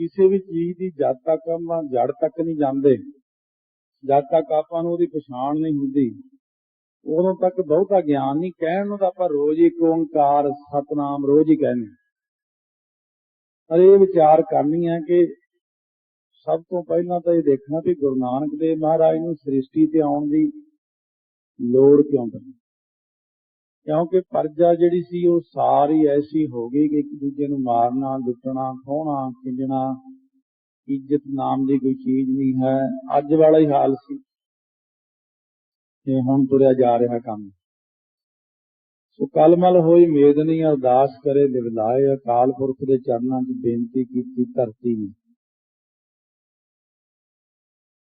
ਕਿਸੇ ਵੀ ਚੀਜ਼ ਦੀ ਜਦ ਤੱਕ ਆਪਾਂ ਜੜ ਤੱਕ ਨਹੀਂ ਜਾਂਦੇ, ਜਦ ਤੱਕ ਆਪਾਂ ਨੂੰ ਉਹਦੀ ਪਛਾਣ ਨਹੀਂ ਹੁੰਦੀ, ਉਦੋਂ ਤੱਕ ਬਹੁਤਾ ਗਿਆਨ ਨਹੀਂ, ਕਹਿਣ ਨੂੰ ਤਾਂ ਆਪਾਂ ਰੋਜ਼ ਹੀ ਇੱਕ ਓੰਕਾਰ, ਸਤਨਾਮ ਰੋਜ਼ ਹੀ ਕਹਿੰਦੇ ਹਾਂ। ਪਰ ਇਹ ਵਿਚਾਰ ਕਰਨੀ ਹੈ ਕਿ ਸਭ ਤੋਂ ਪਹਿਲਾਂ ਤਾਂ ਇਹ ਦੇਖਣਾ ਕਿ ਗੁਰੂ ਨਾਨਕ ਦੇਵ ਮਹਾਰਾਜ ਨੂੰ ਸ੍ਰਿਸ਼ਟੀ ਤੇ ਆਉਣ ਦੀ ਲੋੜ ਕਿਉਂ ਪਈ ਕਿਉਂਕਿ ਪਰਜਾ ਜਿਹੜੀ ਸੀ ਉਹ ਸਾਰੀ ਐਸੀ ਹੋ ਗਈ ਕਿ ਇੱਕ ਦੂਜੇ ਨੂੰ ਮਾਰਨਾ, ਲੁੱਟਣਾ, ਖੋਹਣਾ, ਖਿੰਜਣਾ, ਇੱਜ਼ਤ ਨਾਮ ਦੀ ਕੋਈ ਚੀਜ਼ ਨਹੀਂ ਹੈ। ਅੱਜ ਵਾਲਾ ਹੀ ਹਾਲ ਸੀ ਤੇ ਹੁਣ ਤੁਰਿਆ ਜਾ ਰਿਹਾ ਕੰਮ। ਸੋ ਕਲਮਲ ਹੋਈ ਮੇਦਨੀ, ਅਰਦਾਸ ਕਰੇ ਲਿਵਲਾਏ ਅਕਾਲ ਪੁਰਖ ਦੇ ਚਰਨਾਂ 'ਚ ਬੇਨਤੀ ਕੀਤੀ, ਧਰਤੀ ਨੇ।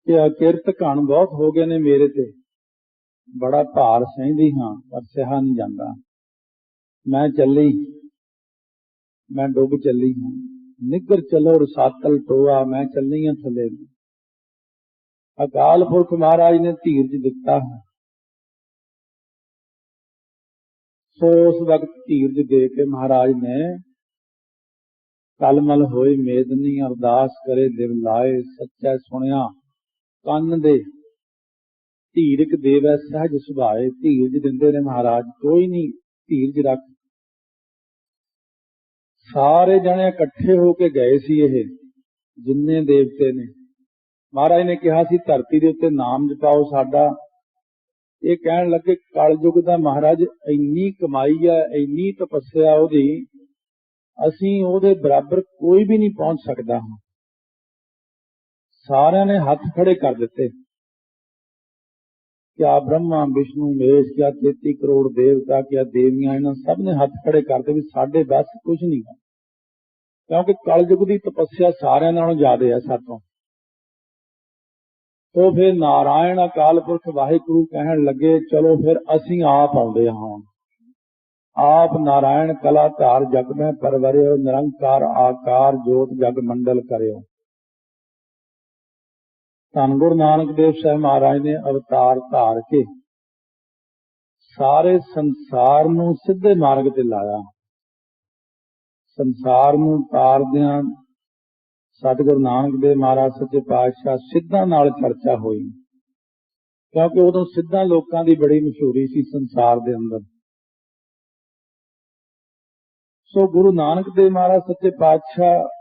ਕਿ ਕਿਰਤ ਘਣ ਬਹੁਤ ਹੋ ਗਏ ਨੇ ਮੇਰੇ ਤੇ। ਬੜਾ ਭਾਰ ਸਹਿੰਦੀ ਹਾਂ, ਪਰ ਸਹਾ ਨਹੀਂ ਜਾਂਦਾ। ਮੈਂ ਚੱਲੀ, ਮੈਂ ਡੁੱਬ ਚੱਲੀ ਹਾਂ। ਨਿੱਗਰ ਚਲੋ ਰਸਾਤਲ ਟੋਆ, ਮੈਂ ਚੱਲੀ ਹਾਂ ਥੱਲੇ ਅਕਾਲ ਪੁਰਖ ਮਹਾਰਾਜ ਨੇ ਧੀਰਜ ਦਿੱਤਾ ਹੈ। ਸੋ ਉਸ ਵਕਤ ਧੀਰਜ ਦੇ ਕੇ ਮਹਾਰਾਜ ਨੇ ਕਲਮਲ ਹੋਏ ਮੇਦਨੀ ਅਰਦਾਸ ਕਰੇ ਦਿਵ ਲਾਏ, ਸੱਚਾ ਸੁਣਿਆ ਕੰਨ ਦੇ ਧੀਰਕ ਦੇਵੈ ਸਹਿਜ ਸੁਭਾਏ, ਧੀਰਜ ਦਿੰਦੇ ਨੇ ਮਹਾਰਾਜ, ਕੋਈ ਨਹੀਂ ਧੀਰਜ ਰੱਖ। ਸਾਰੇ ਜਣੇ ਇਕੱਠੇ ਹੋ ਕੇ ਗਏ ਸੀ ਇਹ, ਜਿੰਨੇ ਦੇਵਤੇ ਨੇ। ਮਹਾਰਾਜ ਨੇ ਕਿਹਾ ਸੀ, ਧਰਤੀ ਦੇ ਉੱਤੇ ਨਾਮ ਜਪਾਓ ਸਾਡਾ। ਇਹ ਕਹਿਣ ਲੱਗੇ, ਕਲਯੁਗ ਦਾ ਮਹਾਰਾਜ, ਇੰਨੀ ਕਮਾਈ ਹੈ, ਇੰਨੀ ਤਪੱਸਿਆ ਉਹਦੀ, ਅਸੀਂ ਉਹਦੇ ਬਰਾਬਰ ਕੋਈ ਵੀ ਨਹੀਂ ਪਹੁੰਚ ਸਕਦਾ। ਹਾਂ ਸਾਰਿਆਂ ਨੇ ਹੱਥ ਖੜੇ ਕਰ ਦਿੱਤੇ। ਕਿਆ ਬ੍ਰਹਮਾ, ਵਿਸ਼ਨੂੰ ਮਹੇਸ਼ ਕਿਆ 33 ਕਰੋੜ ਦੇਵਤਾ, ਕਿਆ ਦੇਵੀਆਂ, ਇਹਨਾਂ ਸਭ ਨੇ ਹੱਥ ਖੜੇ ਕਰਦੇ ਵੀ ਸਾਡੇ ਬਸ ਕੁਝ ਨਹੀਂ ਕਿਉਂਕਿ ਕਲਯੁਗ ਦੀ ਤਪੱਸਿਆ ਸਾਰਿਆਂ ਨਾਲੋਂ ਜ਼ਿਆਦਾ ਹੈ ਸਾਤੋਂ। ਤੋ ਫਿਰ ਨਾਰਾਇਣ ਅਕਾਲ ਪੁਰਖ ਵਾਹਿਗੁਰੂ ਕਹਿਣ ਲੱਗੇ, ਚਲੋ ਫਿਰ ਅਸੀਂ ਆਪ ਆਉਂਦੇ ਹਾਂ। ਆਪ ਨਾਰਾਇਣ ਕਲਾ ਧਾਰ ਜਗ ਮੈਂ ਪਰਵਰਿਓ, ਨਿਰੰਕਾਰ ਆਕਾਰ ਜੋਤ ਜਗ ਮੰਡਲ ਕਰਿਓ। ਧੰਨ ਗੁਰੂ ਨਾਨਕ ਦੇਵ ਸਾਹਿਬ ਮਹਾਰਾਜ ਨੇ ਅਵਤਾਰ ਧਾਰ ਕੇ ਸਾਰੇ ਸੰਸਾਰ ਨੂੰ ਸਿੱਧੇ ਮਾਰਗ ਤੇ ਲਾਇਆ। ਸੰਸਾਰ ਨੂੰ ਤਾਰਦਿਆਂ ਸਤਿਗੁਰੂ ਨਾਨਕ ਦੇਵ ਮਹਾਰਾਜ, ਸੱਚੇ ਪਾਤਸ਼ਾਹ ਸਿੱਧਾਂ ਨਾਲ ਚਰਚਾ ਹੋਈ। ਕਿਉਂਕਿ ਉਦੋਂ ਸਿੱਧਾਂ ਲੋਕਾਂ ਦੀ ਬੜੀ ਮਸ਼ਹੂਰੀ ਸੀ ਸੰਸਾਰ ਦੇ ਅੰਦਰ। ਸੋ ਗੁਰੂ ਨਾਨਕ ਦੇਵ ਮਹਾਰਾਜ, ਸੱਚੇ ਪਾਤਸ਼ਾਹ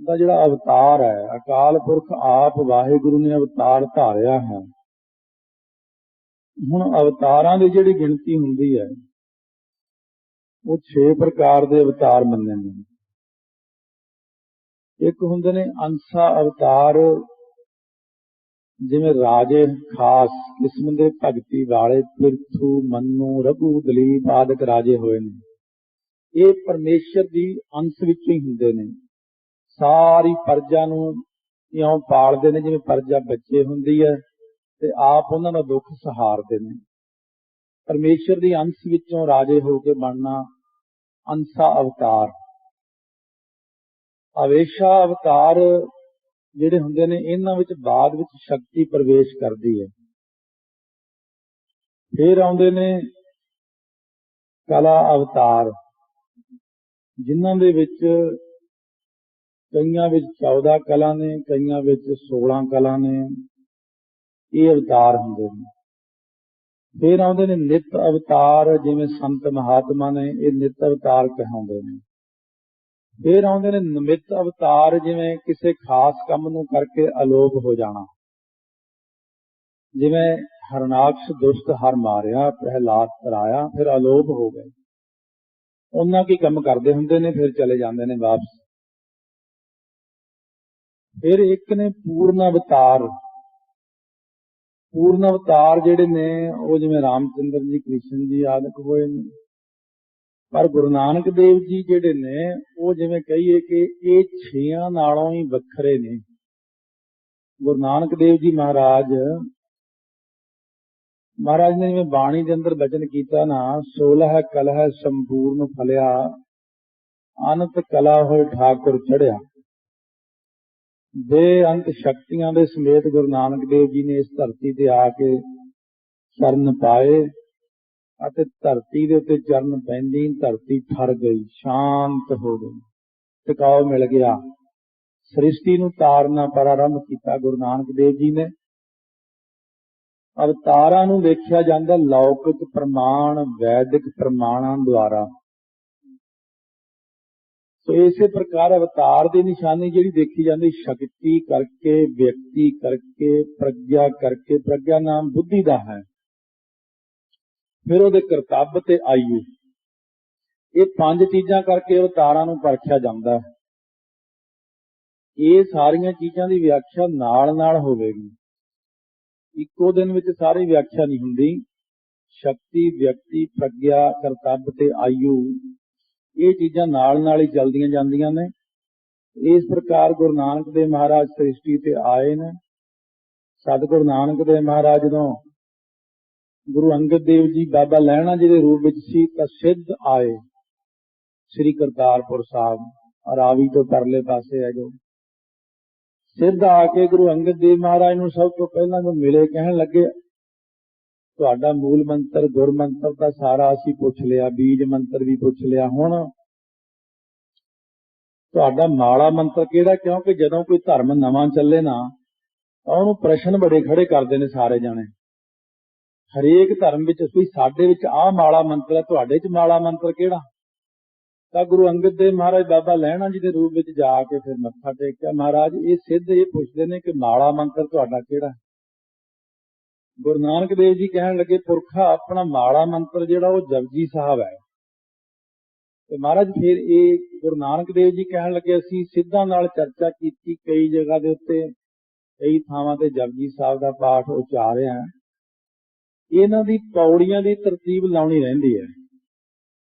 ਦਾ ਜਿਹੜਾ ਅਵਤਾਰ ਹੈ, ਅਕਾਲ ਪੁਰਖ ਆਪ ਵਾਹਿਗੁਰੂ ਨੇ ਅਵਤਾਰ ਧਾਰਿਆ ਹੈ। ਹੁਣ ਅਵਤਾਰਾਂ ਦੀ ਜਿਹੜੀ ਗਿਣਤੀ ਹੁੰਦੀ ਹੈ, ਉਹ 6 ਪ੍ਰਕਾਰ ਦੇ ਅਵਤਾਰ ਮੰਨੇ ਨੇ। ਇੱਕ ਹੁੰਦੇ ਨੇ ਅੰਸਾ ਅਵਤਾਰ, ਜਿਵੇਂ ਰਾਜੇ ਖਾਸ, ਕਿਸਮ ਦੇ ਭਗਤੀ ਵਾਲੇ ਪਿਰਥੂ, ਮੰਨੂ, ਰਘੂ, ਦਲੀਪ ਆਦਿਕ ਰਾਜੇ ਹੋਏ ਨੇ। ਇਹ ਪਰਮੇਸ਼ਰ ਦੀ ਅੰਸ਼ ਵਿੱਚੋਂ ਹੀ ਹੁੰਦੇ ਨੇ। ਸਾਰੀ ਪਰਜਾ ਨੂੰ ਇਉਂ ਪਾਲਦੇ ਨੇ, ਜਿਵੇਂ ਪਰਜਾ ਬੱਚੇ ਹੁੰਦੀ ਹੈ ਤੇ ਆਪ ਉਹਨਾਂ ਦਾ ਦੁੱਖ ਸਹਾਰਦੇ ਨੇ। ਪਰਮੇਸ਼ਰ ਦੀ ਅੰਸ਼ ਵਿੱਚੋਂ ਰਾਜੇ ਹੋ ਕੇ ਬਣਨਾ ਅੰਸਾ ਅਵਤਾਰ। ਅਵੇਸ਼ਾ ਅਵਤਾਰ ਜਿਹੜੇ ਹੁੰਦੇ ਨੇ, ਇਹਨਾਂ ਵਿੱਚ ਬਾਅਦ ਵਿੱਚ ਸ਼ਕਤੀ ਪ੍ਰਵੇਸ਼ ਕਰਦੀ ਹੈ। ਫਿਰ ਆਉਂਦੇ ਨੇ ਕਲਾ ਅਵਤਾਰ, ਜਿਨ੍ਹਾਂ ਦੇ ਵਿੱਚ ਕਈਆਂ ਵਿੱਚ 14 ਕਲਾ ਨੇ, ਕਈਆਂ ਵਿੱਚ 16 ਕਲਾ ਨੇ। ਇਹ ਅਵਤਾਰ ਹੁੰਦੇ ਨੇ। ਫਿਰ ਆਉਂਦੇ ਨੇ ਨਿਤ ਅਵਤਾਰ, ਜਿਵੇਂ ਸੰਤ ਮਹਾਤਮਾ ਨੇ, ਇਹ ਨਿਤ ਅਵਤਾਰ ਕਹਾਉਂਦੇ ਨੇ। ਫਿਰ ਆਉਂਦੇ ਨੇ ਨਿਮਿਤ ਅਵਤਾਰ, ਜਿਵੇਂ ਕਿਸੇ ਖਾਸ ਕੰਮ ਨੂੰ ਕਰਕੇ ਅਲੋਪ ਹੋ ਜਾਣਾ। ਜਿਵੇਂ ਹਰਨਾਕਸ਼ ਦੁਸ਼ਟ ਹਰ ਮਾਰਿਆ, ਪ੍ਰਹਿਲਾਦ ਤਰਾਇਆ, ਫਿਰ ਅਲੋਪ ਹੋ ਗਏ। ਉਹਨਾਂ ਕੀ ਕੰਮ ਕਰਦੇ ਹੁੰਦੇ ਨੇ, ਫਿਰ ਚਲੇ ਜਾਂਦੇ ਨੇ ਵਾਪਸ। ਫਿਰ ਇੱਕ ਨੇ ਪੂਰਨ ਅਵਤਾਰ। ਪੂਰਨ ਅਵਤਾਰ ਜਿਹੜੇ ਨੇ, ਉਹ ਜਿਵੇਂ ਰਾਮਚੰਦਰ ਜੀ, ਕ੍ਰਿਸ਼ਨ ਜੀ ਆਦਿਕ ਹੋਏ ਨੇ। ਪਰ ਗੁਰੂ ਨਾਨਕ ਦੇਵ ਜੀ ਜਿਹੜੇ ਨੇ, ਉਹ ਜਿਵੇਂ ਕਹੀਏ ਕਿ ਇਹ ਛੇਆਂ ਨਾਲੋਂ ਹੀ ਵੱਖਰੇ ਨੇ। ਗੁਰੂ ਨਾਨਕ ਦੇਵ ਜੀ ਮਹਾਰਾਜ ਮਹਾਰਾਜ ਨੇ ਜਿਵੇਂ ਬਾਣੀ ਦੇ ਅੰਦਰ ਬਚਨ ਕੀਤਾ ਨਾ 16 ਕਲਹ ਸੰਪੂਰਨ ਫਲਿਆ, ਅਨੰਤ ਕਲਾ ਹੋਏ ਠਾਕੁਰ ਚੜਿਆ ਬੇਅੰਤ ਸ਼ਕਤੀਆਂ ਦੇ ਸਮੇਤ ਗੁਰੂ ਨਾਨਕ ਦੇਵ ਜੀ ਨੇ ਇਸ ਧਰਤੀ ਤੇ ਆ ਕੇ ਚਰਨ ਪਾਏ ਅਤੇ ਧਰਤੀ ਦੇ ਉੱਤੇ ਚਰਨ ਪੈਂਦੀ ਧਰਤੀ ਠਰ ਗਈ, ਸ਼ਾਂਤ ਹੋ ਗਈ। ਟਿਕਾਉ ਮਿਲ ਗਿਆ। ਸ੍ਰਿਸ਼ਟੀ ਨੂੰ ਤਾਰਨਾ ਪ੍ਰਾਰੰਭ ਕੀਤਾ ਗੁਰੂ ਨਾਨਕ ਦੇਵ ਜੀ ਨੇ। ਅਵਤਾਰਾਂ ਨੂੰ ਵੇਖਿਆ ਜਾਂਦਾ ਲੌਕਿਕ ਪ੍ਰਮਾਣ, ਵੈਦਿਕ ਪ੍ਰਮਾਣਾਂ ਦੁਆਰਾ। ਸੋ ਇਸੇ ਪ੍ਰਕਾਰ ਅਵਤਾਰ ਦੀ ਨਿਸ਼ਾਨੀ ਜਿਹੜੀ ਦੇਖੀ ਜਾਂਦੀ, ਸ਼ਕਤੀ ਕਰਕੇ, ਵਿਅਕਤੀ ਕਰਕੇ, ਪ੍ਰਗਿਆ ਕਰਕੇ, ਪ੍ਰਗਿਆ ਨਾਮ ਬੁੱਧੀ ਦਾ ਹੈ। ਫਿਰ ਉਹਦੇ ਕਰਤੱਵ ਤੇ ਆਯੂ। ਇਹ ਪੰਜ ਚੀਜ਼ਾਂ ਕਰਕੇ ਅਵਤਾਰਾਂ ਨੂੰ ਪਰਖਿਆ ਜਾਂਦਾ ਹੈ। ਇਹ ਸਾਰੀਆਂ ਚੀਜ਼ਾਂ ਦੀ ਵਿਆਖਿਆ ਨਾਲ-ਨਾਲ ਹੋਵੇਗੀ। ਇੱਕੋ ਦਿਨ ਵਿੱਚ ਸਾਰੀ ਵਿਆਖਿਆ ਨਹੀਂ ਹੁੰਦੀ। ਸ਼ਕਤੀ, ਵਿਅਕਤੀ, ਪ੍ਰਗਿਆ, ਕਰਤੱਵ ਤੇ ਆਯੂ ਇਹ ਚੀਜ਼ਾਂ ਨਾਲ-ਨਾਲ ਹੀ ਚੱਲਦੀਆਂ ਜਾਂਦੀਆਂ ਨੇ। ਇਸ ਪ੍ਰਕਾਰ ਗੁਰੂ ਨਾਨਕ ਦੇਵ ਮਹਾਰਾਜ ਸ੍ਰਿਸ਼ਟੀ ਤੇ ਆਏ ਨੇ। ਸਤਿਗੁਰੂ ਨਾਨਕ ਦੇਵ ਮਹਾਰਾਜ ਜਦੋਂ ਗੁਰੂ ਅੰਗਦ ਦੇਵ ਜੀ ਬਾਬਾ ਲਹਿਣਾ ਜੀ ਦੇ ਰੂਪ ਵਿੱਚ ਸੀ ਤਾਂ ਸਿੱਧ ਆਏ। ਸ੍ਰੀ ਕਰਤਾਰਪੁਰ ਸਾਹਿਬ ਰਾਵੀ ਤੋਂ ਪਰਲੇ ਪਾਸੇ ਹੈ ਜੋ ਸਿੱਧ ਆ ਕੇ ਗੁਰੂ ਅੰਗਦ ਦੇਵ ਮਹਾਰਾਜ ਨੂੰ ਸਭ ਤੋਂ ਪਹਿਲਾਂ ਜੋ ਮਿਲੇ ਕਹਿਣ ਲੱਗੇ ਤੁਹਾਡਾ ਮੂਲ ਮੰਤਰ, ਗੁਰ ਮੰਤਰ ਦਾ ਸਾਰਾ ਅਸੀਂ ਪੁੱਛ ਲਿਆ, ਬੀਜ ਮੰਤਰ ਵੀ ਪੁੱਛ ਲਿਆ। ਹੁਣ ਤੁਹਾਡਾ ਮਾਲਾ ਮੰਤਰ ਕਿਹੜਾ? ਕਿਉਂਕਿ ਜਦੋਂ ਕੋਈ ਧਰਮ ਨਵਾਂ ਚੱਲੇ ਨਾ, ਤਾਂ ਉਹਨੂੰ ਪ੍ਰਸ਼ਨ ਬੜੇ ਖੜੇ ਕਰਦੇ ਨੇ ਸਾਰੇ ਜਾਣੇ। ਹਰੇਕ ਧਰਮ ਵਿੱਚ ਕੋਈ ਸਾਡੇ ਵਿੱਚ ਆਹ ਮਾਲਾ ਮੰਤਰ ਹੈ, ਤੁਹਾਡੇ 'ਚ ਮਾਲਾ ਮੰਤਰ ਕਿਹੜਾ? ਤਾਂ ਗੁਰੂ ਅੰਗਦ ਦੇਵ ਮਹਾਰਾਜ ਬਾਬਾ ਲਹਿਣਾ ਜੀ ਦੇ ਰੂਪ ਵਿੱਚ ਜਾ ਕੇ ਫਿਰ ਮੱਥਾ ਟੇਕਿਆ। ਮਹਾਰਾਜ ਇਹ ਸਿੱਧ ਇਹ ਪੁੱਛਦੇ ਨੇ ਕਿ ਮਾਲਾ ਮੰਤਰ ਤੁਹਾਡਾ ਕਿਹੜਾ ਗੁਰੂ ਨਾਨਕ ਦੇਵ ਜੀ ਕਹਿਣ ਲੱਗੇ, ਪੁਰਖਾ ਆਪਣਾ ਮਾਲਾ ਮੰਤਰ ਜਿਹੜਾ ਉਹ ਜਪਜੀ ਸਾਹਿਬ ਹੈ। ਤੇ ਮਹਾਰਾਜ ਫਿਰ ਇਹ ਗੁਰੂ ਨਾਨਕ ਦੇਵ ਜੀ ਕਹਿਣ ਲੱਗੇ, ਅਸੀਂ ਸਿੱਧਾਂ ਨਾਲ ਚਰਚਾ ਕੀਤੀ ਕਈ ਜਗ੍ਹਾ ਦੇ ਉੱਤੇ, ਕਈ ਥਾਵਾਂ ਤੇ ਜਪਜੀ ਸਾਹਿਬ ਦਾ ਪਾਠ ਉਚਾਰਿਆ। ਇਹਨਾਂ ਦੀ ਪੌੜੀਆਂ ਦੀ ਤਰਤੀਬ ਲਾਉਣੀ ਰਹਿੰਦੀ ਹੈ।